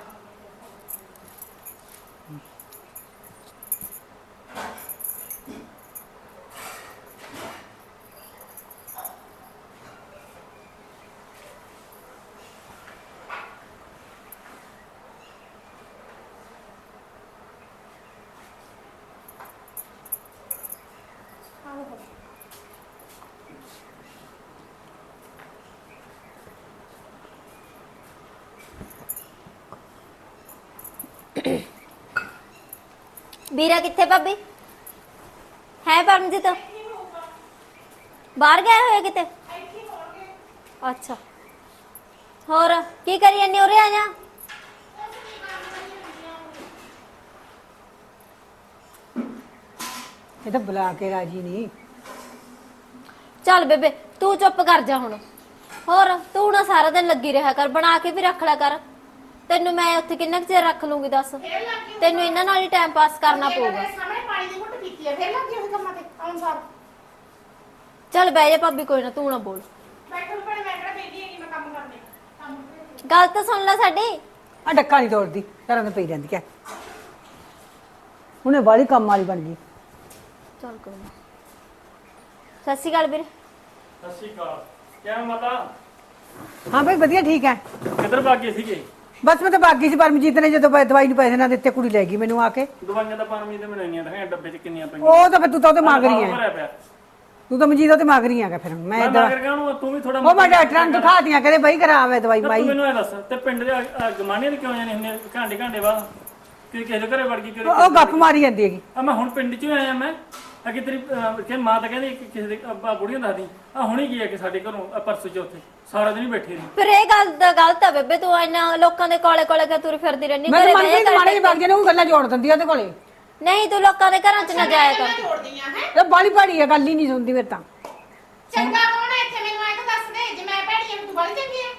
ਵੀਰਾ ਕਿੱਥੇ ਭਾਬੀ? ਹੈ ਪਰਮਜੀਤ? ਬਾਹਰ ਗਏ ਹੋਏ ਕਿਤੇ? ਅੱਛਾ। ਹੋਰ ਕੀ ਕਰੀ ਜਾਂਦੀ ਉਰੇ ਆ ਜਾ। ਇਹ ਤਾਂ ਬੁਲਾ ਕੇ ਰਾਜੀ ਨਹੀਂ। ਚੱਲ ਬੇਬੇ ਤੂੰ ਚੁੱਪ ਕਰ ਜਾ ਹੁਣ। ਹੋਰ ਤੂੰ ਨਾ ਸਾਰਾ ਦਿਨ ਲੱਗੀ ਰਿਹਾ ਕਰ ਬਣਾ ਕੇ ਵੀ ਰੱਖ ਲਿਆ ਕਰ। ਤੈਨੂੰ ਮੈਂ ਉੱਥੇ ਕਿੰਨਾ ਕੁ ਚਿਰ ਰੱਖ ਲੂੰਗੀ ਦੱਸ ਤੈਨੂੰ ਇਹਨਾਂ ਨਾਲ ਹੀ ਟਾਈਮ ਪਾਸ ਕਰਨਾ ਪਊਗਾ। ਸਾਹਮਣੇ ਪਾਣੀ ਦੀ ਘੁੱਟ ਪੀਤੀ ਹੈ ਫੇਰ ਲੱਗੀ ਹੋਈ ਕੰਮਾਂ ਤੇ ਆਉਣ ਸਾਰ। ਚੱਲ ਬਹਿ ਜਾ ਭਾਬੀ ਕੋਈ ਨਾ ਤੂੰ ਨਾ ਬੋਲ। ਬੈਠੋ ਪੜੇ ਮੈਂ ਕਿਹੜਾ ਬੇਲੀ ਹੈਗੀ ਮੈਂ ਕੰਮ ਕਰਨੇ ਕੰਮ ਤੇ ਗੱਲ ਤਾਂ ਸੁਣ ਲੈ ਸਾਡੀ। ਆ ਡੱਕਾ ਨਹੀਂ ਤੋੜਦੀ ਘਰਾਂ ਤੇ ਪਈ ਰਹਿੰਦੀ ਹੈ ਉਹਨੇ ਵਾਲੀ ਕੰਮ ਵਾਲੀ ਬਣ ਗਈ। ਚੱਲ ਕੋਈ ਨਾ। ਸਤਿ ਸ਼੍ਰੀ ਅਕਾਲ ਵੀਰੇ। ਸਤਿ ਸ਼੍ਰੀ ਅਕਾਲ। ਕਿਵੇਂ ਮਾਤਾ? ਹਾਂ ਭਾਈ ਵਧੀਆ ਠੀਕ ਹੈ। ਕਿੱਧਰ ਭਾਗੇ ਸੀਗੇ? ਬਸ ਮੈਂ ਤਾਂ ਬਾਗੀ ਸੀ ਪਰਮਜੀਤ ਨੇ ਜਦੋਂ ਪ- ਦਵਾਈ ਨੂੰ ਪੈਸੇ ਨਾ ਦਿੱਤੇ ਕੁੜੀ ਲੈ ਗਈ ਮੈਨੂੰ ਆ ਕੇ। ਦਵਾਈਆਂ ਤਾਂ ਪਾਣੀ ਦੇ ਬਣਾਈਆਂ ਤਾਂ ਡੱਬੇ 'ਚ ਕਿੰਨੀਆਂ ਪਈਆਂ? ਉਹ ਤਾਂ ਫਿਰ ਤੂੰ ਤਾਂ ਉਹਦੇ ਮੰਗ ਰਹੀ ਹੈ। ਭਰਿਆ ਪਿਆ। ਤੂੰ ਤਾਂ ਮਨਜੀਤ ਉਹਦੇ ਮੰਗ ਰਹੀ ਹੈਗਾ ਫਿਰ। ਮੈਂ ਮੈਂ ਦਵਾ- ਮਗਰ ਗਿਆ ਉਹਨੂੰ ਤੂੰ ਵੀ ਥੋੜਾ ਉਹ ਮੈਂ ਡਾਕਟਰਾਂ ਨੂੰ ਦਿਖਾ ਦਿਆਂ ਬਈ ਕਰਾਵੇ ਦਵਾਈ ਤੂੰ ਮਾਈ ਮੈਨੂੰ ਇਹ ਦੱਸ ਤੇ ਪਿੰਡ ਦੇ ਗਮਾਨੀਆਂ ਦੇ ਕਿਉਂ ਜਾਣੇ ਹੁੰਦੇ ਘਾਂਡੇ ਘਾਂਡੇ ਬਾਅਦ ਕਿ ਕਿਸੇ ਦੇ ਘਰੇ ਵੜ ਗਈ ਕਿ ਉਹ ਗੱਪ ਮਾਰੀ ਜਾਂਦੀ ਹੈਗੀ। ਆ ਮੈਂ ਹੁਣ ਪਿੰਡ 'ਚ ਹੀ ਆਇਆ ਮੈਂ। ਅੱਗੇ ਤੇਰੀ ਅਹ, ਕਿ ਮਾਂ ਤਾਂ ਕਹਿੰਦੀ ਕਿ ਕਿਸੇ ਦੇ ਅੱਬਾ ਬੁੜੀਆਂ ਦੱਸਦੀ ਆ ਹੁਣੇ ਗਿਆ ਕਿ ਸਾਡੇ ਘਰੋਂ ਆਹ ਪਰਸੋਂ ਚੌਥੇ। ਸਾਰਾ ਦਿਨ ਹੀ ਬੈਠੀ ਰਹੀ। ਫਿਰ ਇਹ ਗੱਲ ਤਾਂ ਗਲਤ ਆ ਬੇਬੇ ਤੂੰ ਇੰਨਾ ਲੋਕਾਂ ਦੇ ਕੋਲੇ ਕੋਲੇ ਕਿ ਤੁਰ ਫਿਰਦੀ ਰਹਿੰਦੀ? ਮੈਂ ਘਰੇ ਤਾਂ ਬਹਿ ਮੰਨਦੀ ਜਾ ਮਾੜੇ ਬਾਗੀਆਂ ਨੇ ਉਹ ਗੱਲਾਂ ਜੋੜ ਦਿੰਦੀ ਆ ਉਹਦੇ ਕੋਲੇ। ਨਹੀਂ ਤੂੰ ਲੋਕਾਂ ਦੇ ਘਰਾਂ 'ਚ ਨਾ ਜਾਇਆ ਕਰ। ਤੋੜਦੀਆਂ ਹੈ? ਇਹ ਬਾਲੀ ਭਾੜੀ ਹੈ ਗੱਲ ਹੀ ਨਹੀਂ ਸੁਣਦੀ ਮੇਰੇ ਤਾਂ। ਚੰਗਾ ਕੌਣ ਹੈ ਇੱਥੇ? ਮੈਨੂੰ ਐਂ ਤਾਂ ਦੱਸ ਦੇ ਜੇ ਮੈਂ ਭੈੜੀ ਹਾਂ ਤੂੰ ਬੜੀ ਚੰਗੀ ਹੈ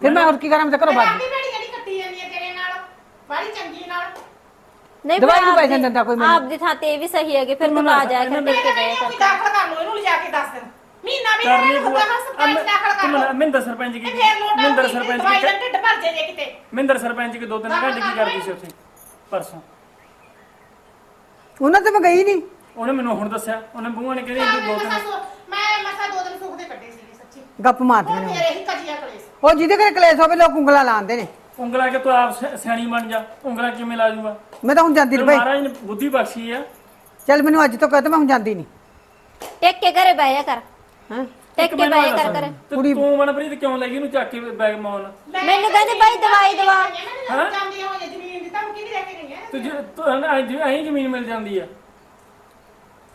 ਫਿਰ ਮੈਂ ਹੋਰ ਕੀ ਕਰਾਂ ਮੈਂ ਤਾਂ ਘਰੋਂ ਮੈਂ ਆਪਣੀ ਭੈੜੀ ਜਿਹੜੀ ਕੱਟੀ ਜਾਂਦੀ ਹੈ ਤੇਰੇ ਨਾਲ ਬੜੀ ਚੰਗੀ ਨਾਲ। ਨਹੀਂ ਦਵਾਈ ਨੂੰ ਪੈਸੇ ਦਿੰਦਾ ਕੋਈ ਮੈਨੂੰ। ਆਪਦੀ ਥਾਂ ਤੇ ਇਹ ਵੀ ਸਹੀ ਹੈਗੇ ਫਿਰ ਤੂੰ ਆ ਜਾਇਆ ਕਰ ਮਿਲ ਕੇ ਜਾਇਆ ਕਰ ਕੋਈ ਦਾਖਲ ਕਰ ਲੋ ਇਹਨੂੰ ਲਿਜਾ ਕੇ ਦੱਸ ਦਿਨ ਮਹੀਨਾ ਵੀ ਕਰਨੀ ਨਹੀਂ ਹੋਊਗਾ ਹਸਪਤਾਲ ਚ ਦਾਖਲ ਕਰ ਲੋ ਮਿੰਦਰ ਸਰਪੰਚ ਕੀ ਮਿੰਦਰ ਸਰਪੰਚ ਦਵਾਈ ਦਾ ਕੀ ਢਿੱਡ ਭਰ ਜੇ ਜੇ ਕਿਤੇ। ਮਿੰਦਰ ਸਰਪੰਚ ਕੀ ਦੋ ਤਿੰਨ ਘੰਟੇ ਕੀ ਕਰਦੀ ਸੀ ਉੱਥੇ? ਪਰਸੋਂ। ਉਹਨਾਂ ਤੇ ਮੈਂ ਗਈ ਨਹੀਂ। ਉਹਨੇ ਮੈਨੂੰ ਹੁਣ ਦੱਸਿਆ। ਉਹਨੇ ਬੂਹਾ ਨੇ ਕਹਿੰਦੀ ਦੋ ਤਿੰਨ ਮੈਂ ਮਸਾ ਦੋ ਦਿਨ ਸੁੱਖ ਦੇ ਕੱਢੇ ਸੀਗੇ ਸੱਚੀ। ਗੱਪ ਮਾਰਦੀਆਂ ਉਹ ਨੇ ਮੇਰੇ ਹੀ ਕਜੀਆ ਕਲੇਸ। ਉਹ ਜਿਹਦੇ ਘਰੇ ਕਲੇਸ਼ ਹੋਵੇ ਲੋਕ ਉਂਗਲਾਂ ਲਾਉਂਦੇ ਨੇ। ਉਂਗਲਾਂ ਕਿ ਤੂੰ ਆਪ ਸਿ- ਸਿਆਣੀ ਬਣ ਜਾ ਉਂਗਲਾਂ ਕਿਵੇਂ ਲਾ ਜੂਗਾ ਮੈਂ ਤਾਂ ਹੁਣ ਜਾਂਦੀ ਨਹੀਂ ਭਾਈ। ਮਹਾਰਾਜ ਨੇ ਬੁੱਧੀ ਬਖਸ਼ੀ ਆ। ਚੱਲ ਮੈਨੂੰ ਅੱਜ ਤੋਂ ਕਹਤੇ ਮੈਂ ਹੁਣ ਜਾਂਦੀ ਨਹੀਂ। ਟੇਕ ਕੇ ਘਰੇ ਬਹਿ ਜਾ ਕਰ। ਹਾਂ? ਟੇਕ ਕੇ ਬਹਿ ਜਾ ਕਰ ਕਰ ਤੇ ਤੂੰ ਮਨਪ੍ਰੀਤ ਕਿਉਂ ਲੈ ਗਈ ਇਹਨੂੰ ਚੱਕ ਕੇ ਬੈਗ ਮਾਉਣ? ਮੈਨੂੰ ਕਹਿੰਦੇ ਭਾਈ ਦਵਾਈ ਦਵਾ। ਹਾਂ? ਜਾਂਦੀ ਹੋ ਜ਼ਮੀਨ ਦੀ ਧਮਕੀ ਵੀ ਦੇ ਕੇ ਗਈ ਹੈ ਤੂੰ ਜੇ- ਤੂੰ ਐਂ ਜ਼ਮੀਨ ਮਿਲ ਜਾਂਦੀ ਆ।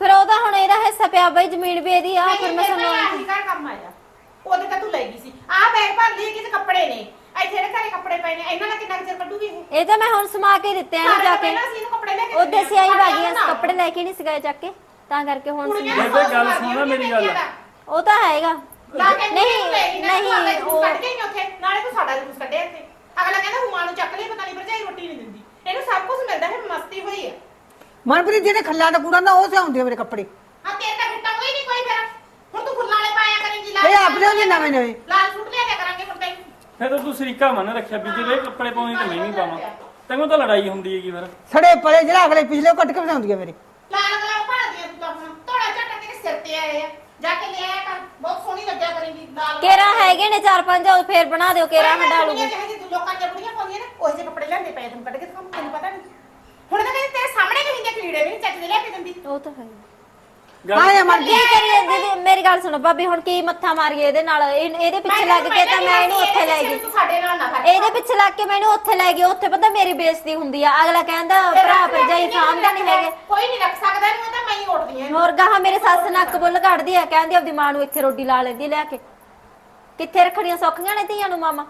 ਫਿਰ ਉਹਦਾ ਹੁਣ ਇਹਦਾ ਹਿੱਸਾ ਪਿਆ ਬਾਈ ਜ਼ਮੀਨ ਵੀ ਇਹਦੀ ਆ ਫਿਰ ਮੈਂ ਸਾਨੂੰ ਸਾਨੂੰ ਆਹੀ ਘਰ ਕੰਮ ਆਇਆ ਉਹਦੇ ਤਾਂ ਤੂੰ ਲੈ ਗਈ ਸੀ। ਆਹ ਬੈਗ ਭਰ ਲਈ ਕਿਤੇ ਕੱਪੜੇ ਨੇ। ਇੱਥੇ ਦੇ ਘਰੇ ਕੱਪੜੇ ਪਏ ਨੇ ਇਹਨਾਂ ਨਾਲ ਕਿੰਨਾ ਕੁ ਚਿਰ ਕੱਢੂਗੀ ਇਹ ਇਹ ਤਾਂ ਮੈਂ ਹੁਣ ਸਮਾ ਕੇ ਦਿੱਤੇ ਆ ਸਾਰੇ ਜਾ ਤੋਂ ਕੇ ਅਸੀਂ ਇਹਨੂੰ ਕੱਪੜੇ ਲੈ ਕੇ ਉਹਦੇ ਦਿੱਤੇ ਸਿਆਹੀ ਆ। ਬਾਗੀਆਂ ਸਾਡੇ ਕੱਪੜੇ ਲੈ ਕੇ ਨਹੀਂ ਸਿਗਾਏ ਚੱਕ ਕੇ। ਤਾਂ ਕਰਕੇ ਹੁਣ ਕੁੜੀਆਂ ਸਮਾ- ਦਾ ਬੇਬੇ ਗੱਲ ਸੁਣ ਮੇਰੀ ਗੱਲ। ਦਾ। ਉਹ ਤਾਂ ਹੈਗਾ। ਲਾ ਕੇ ਨਹੀਂ, ਨਹੀਂ ਨਹੀਂ, ਉਹ ਕੱਢ ਕੇ ਨਹੀਂ ਉੱਥੇ। ਨਾਲੇ ਤੂੰ ਸਾਡਾ ਜੂਸ ਕੱਢਿਆ ਇੱਥੇ। ਅਗਲਾ ਕਹਿੰਦਾ ਹੁਮਾਂ ਨੂੰ ਚੱਕ ਲਈ ਪਤਾ ਨਹੀਂ ਭਰਜਾਈ ਰੋਟੀ ਨਹੀਂ ਦਿੰਦੀ। ਇਹਨੂੰ ਸਭ ਕੁਝ ਮਿਲਦਾ ਹੈ ਮਸਤੀ ਹੋਈ ਹੈ ਮਨਪ੍ਰੀਤ ਜਿਹੜੇ ਖੱਲਾਂ ਦਾ ਕੂੜਾ ਨਾ ਉਹ ਸਿਆਉਂਦੀ ਆ ਮੇਰੇ ਕੱਪੜੇ। ਹਾਂ ਤੇਰੇ ਤਾਂ ਗੁੱਟਾ ਕੋਈ ਨਹੀਂ ਕੋਈ ਫਿਰ ਹੁਣ ਤੂੰ ਫੁੱਲਾਂ ਵਾਲੇ ਪਾਇਆ ਕਰੇਂਗੀ ਇਹ ਆਪ ਲਿਆਉਂਦੀ ਆ ਨਵੇਂ ਨਵੇਂ ਲਾਲ ਸੂਟ ਲਿਆ ਕੇ ਕਰਾਂਗੇ ਹੁਣ ਤੈਨੂੰ ਫਿਰ ਤਾਂ ਤੂੰ ਸਰੀਕਾ ਮੰਨ ਰੱਖਿਆ ਵੀ ਜਿਹੜੇ ਕੱਪੜੇ ਪਾਉਣੀ ਤੇ ਮੈਂ ਵੀ ਪਾਵਾਂ। ਤੈਨੂੰ ਤਾਂ ਲੜਾਈ ਹੁੰਦੀ ਹੈਗੀ ਫਿਰ। ਸੜੇ ਪਰੇ ਜਿਹੜਾ ਅਗਲੇ ਪਿਛਲੇ ਕੱਟ ਕੇ ਵਸਾਉਂਦੀ ਆ ਮੇਰੇ। ਲਾਲ ਗਲਾ ਭਾਲਦੀ ਆ ਤੂੰ ਤਾਂ ਆਪਣਾ। ਥੋੜਾ ਝਟਾ ਤੇਰੇ ਸਿਰ ਤੇ ਆਏ ਆ। ਜਾ ਕੇ ਲੈ ਆਇਆ ਕਰ ਬਹੁਤ ਸੋਹਣੀ ਲੱਗਿਆ ਕਰੇਂਗੀ ਲਾਲ ਕੇਰਾ ਹੈਗੇ ਨੇ ਚਾਰ ਪੰਜ ਉਹ ਫੇਰ ਬਣਾ ਦਿਓ ਕੇਰਾ ਹੰਡਾ ਲੂਗੀ ਜਿਹੇ ਜਿਹੇ ਲੋਕਾਂ ਦੀਆਂ ਬੁੜੀਆਂ ਪਾਉਂਦੀਆਂ ਨੇ ਉਹ ਜਿਹੇ ਕੱਪੜੇ ਲੈਂਦੇ ਪਏ ਤੁਹਾਨੂੰ ਕੱਢ ਕੇ ਤੁਹਾਨੂੰ ਤੈਨੂੰ ਪਤਾ ਨਹੀਂ। ਹੁਣ ਤਾਂ ਕਹਿੰਦੇ ਤੇਰੇ ਸਾਹਮਣੇ ਨਹੀਂ ਹੁੰਦੇ ਕੀੜੇ ਵੀ ਨਹੀਂ ਚੱਜ ਦੇ ਲੈ ਕੇ ਦਿੰਦੀ। ਉਹ ਤਾਂ ਹੈ। ਆਏ ਮਰ ਕੀ ਕਰੀਏ ਦੀਦੀ? ਮੇਰੀ ਗੱਲ ਸੁਣੋ ਭਾਬੀ ਹੁਣ ਕੀ ਮੱਥਾ ਮਾਰੀਏ ਇਹਦੇ ਨਾਲ? ਇਹ- ਇਹਦੇ ਪਿੱਛੇ ਲੱਗ ਕੇ ਤਾਂ ਮੈਂ ਇਹਨੂੰ ਉੱਥੇ ਲੈ ਗਈ। ਤੂੰ ਸਾਡੇ ਨਾਲ ਨਾ ਕਰ ਇਹਦੇ ਪਿੱਛੇ ਲੱਗ ਕੇ ਮੈਨੂੰ ਉੱਥੇ ਲੈ ਗਈ। ਉੱਥੇ ਪਤਾ ਮੇਰੀ ਬੇਇੱਜ਼ਤੀ ਹੁੰਦੀ ਆ। ਅਗਲਾ ਕਹਿੰਦਾ ਭਰਾ ਭਰਜਾਈ ਸਾਂਭਦਾ ਨਹੀਂ ਹੈਗੇ। ਕੋਈ ਨਹੀਂ ਰੱਖ ਸਕਦਾ ਇਹਨੂੰ ਤਾਂ ਮੈਂ ਹੀ ਉੱਠਦੀ ਹਾਂ। ਹੋਰ ਗਾਹਾਂ ਮੇਰੇ ਸੱਸ ਨੱਕ ਬੁੱਲ ਕੱਢਦੀ ਆ। ਕਹਿੰਦੀ ਆਪਦੀ ਮਾਂ ਨੂੰ ਇੱਥੇ ਰੋਟੀ ਲਾ ਲੈਂਦੀ ਲੈ ਕੇ। ਕਿੱਥੇ ਰੱਖਣੀਆਂ ਸੌਖੀਆਂ ਨੇ ਧੀਆਂ ਨੂੰ ਮਾਮਾ?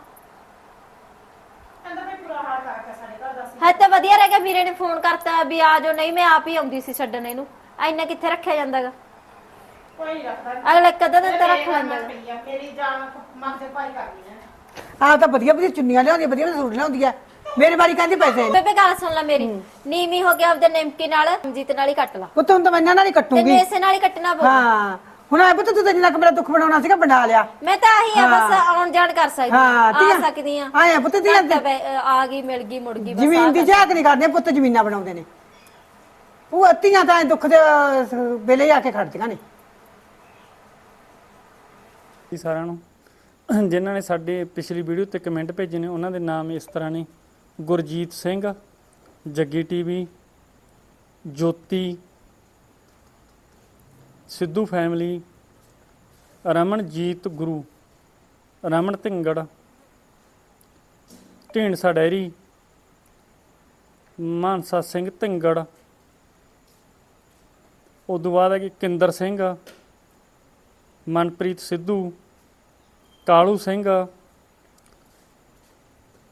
ਅੰਦਰ ਮੈਂ ਪੂਰਾ ਹਾਲ ਕਰਕੇ ਸਾਡੇ ਘਰ ਦਾ ਸੀ। ਹੈ ਤਾਂ ਵਧੀਆ ਰਹਿ ਗਿਆ। ਵੀਰੇ ਨੇ ਫੋਨ ਕਰਤਾ ਵੀ ਆ ਜਾਓ। ਨਹੀਂ ਮੈਂ ਆਪ ਹੀ ਆਉਂਦੀ ਸੀ ਛੱਡਣ ਇਹਨੂੰ। ਐਨਾ ਕਿੱਥੇ ਰੱਖਿਆ ਜਾਂਦਾਗਾ? ਕੋਈ ਨਹੀਂ ਰੱਖਦਾ। ਅਗਲਾ ਕਦੋਂ ਦਿਨ ਤਾਂ ਰੱਖ ਲੈਂਦਾ। ਗਾ। ਮੇਰੀ ਜਾਨ ਮਗਜ ਪਾਈ ਕਰਨੀ ਹੈ ਆਹ ਤਾਂ ਵਧੀਆ ਵਧੀਆ ਚੁੰਨੀਆਂ ਲਿਆਉਂਦੀ ਵਧੀਆ ਵਧੀਆ ਸੂਟ ਲਿਆਉਂਦੀ ਆ। ਮੇਰੇ ਵਾਰੀ ਕਹਿੰਦੀ ਪੈਸੇ। ਨਹੀਂ। ਬੇਬੇ ਗੱਲ ਸੁਣ ਲੈ ਮੇਰੀ। ਨੀਵੀਂ ਹੋ ਗਿਆ ਆਪਦੇ ਨਿਮਕੀ ਨਾਲ ਜੀਤ ਨਾਲ ਹੀ ਕੱਟ ਲਾ। ਪੁੱਤ ਹੁਣ ਤਾਂ ਮੈਂ ਇਹਨਾਂ ਨਾਲ ਹੀ ਤੈਨੂੰ ਕੱਟੂਗੀ ਇਸੇ ਨਾਲ ਹੀ ਕੱਟਣਾ ਪਊ। ਹਾਂ। ਹੁਣ ਆ ਪੁੱਤ ਤੂੰ ਤਾਂ ਜਿੰਨਾ ਕੁ ਮੇਰਾ ਦੁੱਖ ਬਣਾਉਣਾ ਸੀਗਾ ਬਣਾ ਲਿਆ। ਮੈਂ ਤਾਂ ਆਹੀ ਆ ਬਸ ਆਉਣ ਜਾਣ ਕਰ ਸਕਦੀ ਹਾਂ, ਆ ਧੀਆਂ। ਸਕਦੀ ਆ। ਆਏ ਆ ਪੁੱਤ ਧੀਆਂ ਤਾਂ ਆ ਗਈ ਮਿਲ ਗਈ ਮੁੜ ਗਈ ਬਸ ਜ਼ਮੀਨ ਦੀ ਝਾਕ ਨਹੀਂ ਕਰਦੇ ਪੁੱਤ ਜ਼ਮੀਨਾਂ ਬਣਾਉਂਦੇ ਨੇ। ਉਹ ਅੱਤੀਆਂ ਤਾਂ ਐਂ ਦੁੱਖ ਦੇ ਅਹ, ਵੇਲੇ ਆ ਕੇ ਖੜਦੀਆਂ ਨੇ। ਜੀ ਸਾਰਿਆਂ ਨੂੰ ਜਿਨ੍ਹਾਂ ਨੇ ਸਾਡੇ ਪਿਛਲੀ ਵੀਡੀਓ ਤੇ ਕਮੈਂਟ ਭੇਜੇ ਨੇ ਉਹਨਾਂ ਦੇ ਨਾਮ ਇਸ ਤਰ੍ਹਾਂ ਨੇ। Gurjeet Singh Jaggi TV Jyoti Sidhu family Ramanjeet Guru Raman Dhingra Dhindsa dairy Mansa Singh Dhingra ਉਦੋਂ ਬਾਅਦ ਹੈ ਕਿ ਕਿੰਦਰ ਸਿੰਘ ਮਨਪ੍ਰੀਤ ਸਿੱਧੂ, ਕਾਲੂ ਸਿੰਘ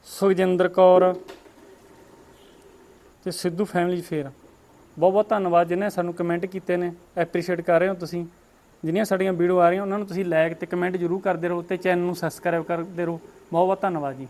ਸੁਖਜਿੰਦਰ ਕੌਰ ਤੇ ਸਿੱਧੂ ਫੈਮਿਲੀ ਫੇਰ ਬਹੁਤ ਬਹੁਤ ਧੰਨਵਾਦ ਜਿਨ੍ਹਾਂ ਸਾਨੂੰ ਕਮੈਂਟ ਕੀਤੇ ਨੇ ਐਪਰੀਸ਼ੀਏਟ ਕਰ ਰਹੇ ਹੋ ਤੁਸੀਂ। ਜਿੰਨੀਆਂ ਸਾਡੀਆਂ ਵੀਡੀਓ ਆ ਰਹੀਆਂ, ਉਹਨਾਂ ਨੂੰ ਤੁਸੀਂ ਲਾਈਕ ਤੇ ਕਮੈਂਟ ਜ਼ਰੂਰ ਕਰਦੇ ਰਹੋ ਤੇ ਚੈਨਲ ਨੂੰ ਸਬਸਕ੍ਰਾਈਬ ਕਰਦੇ ਰਹੋ। ਬਹੁਤ ਬਹੁਤ ਧੰਨਵਾਦ ਜੀ।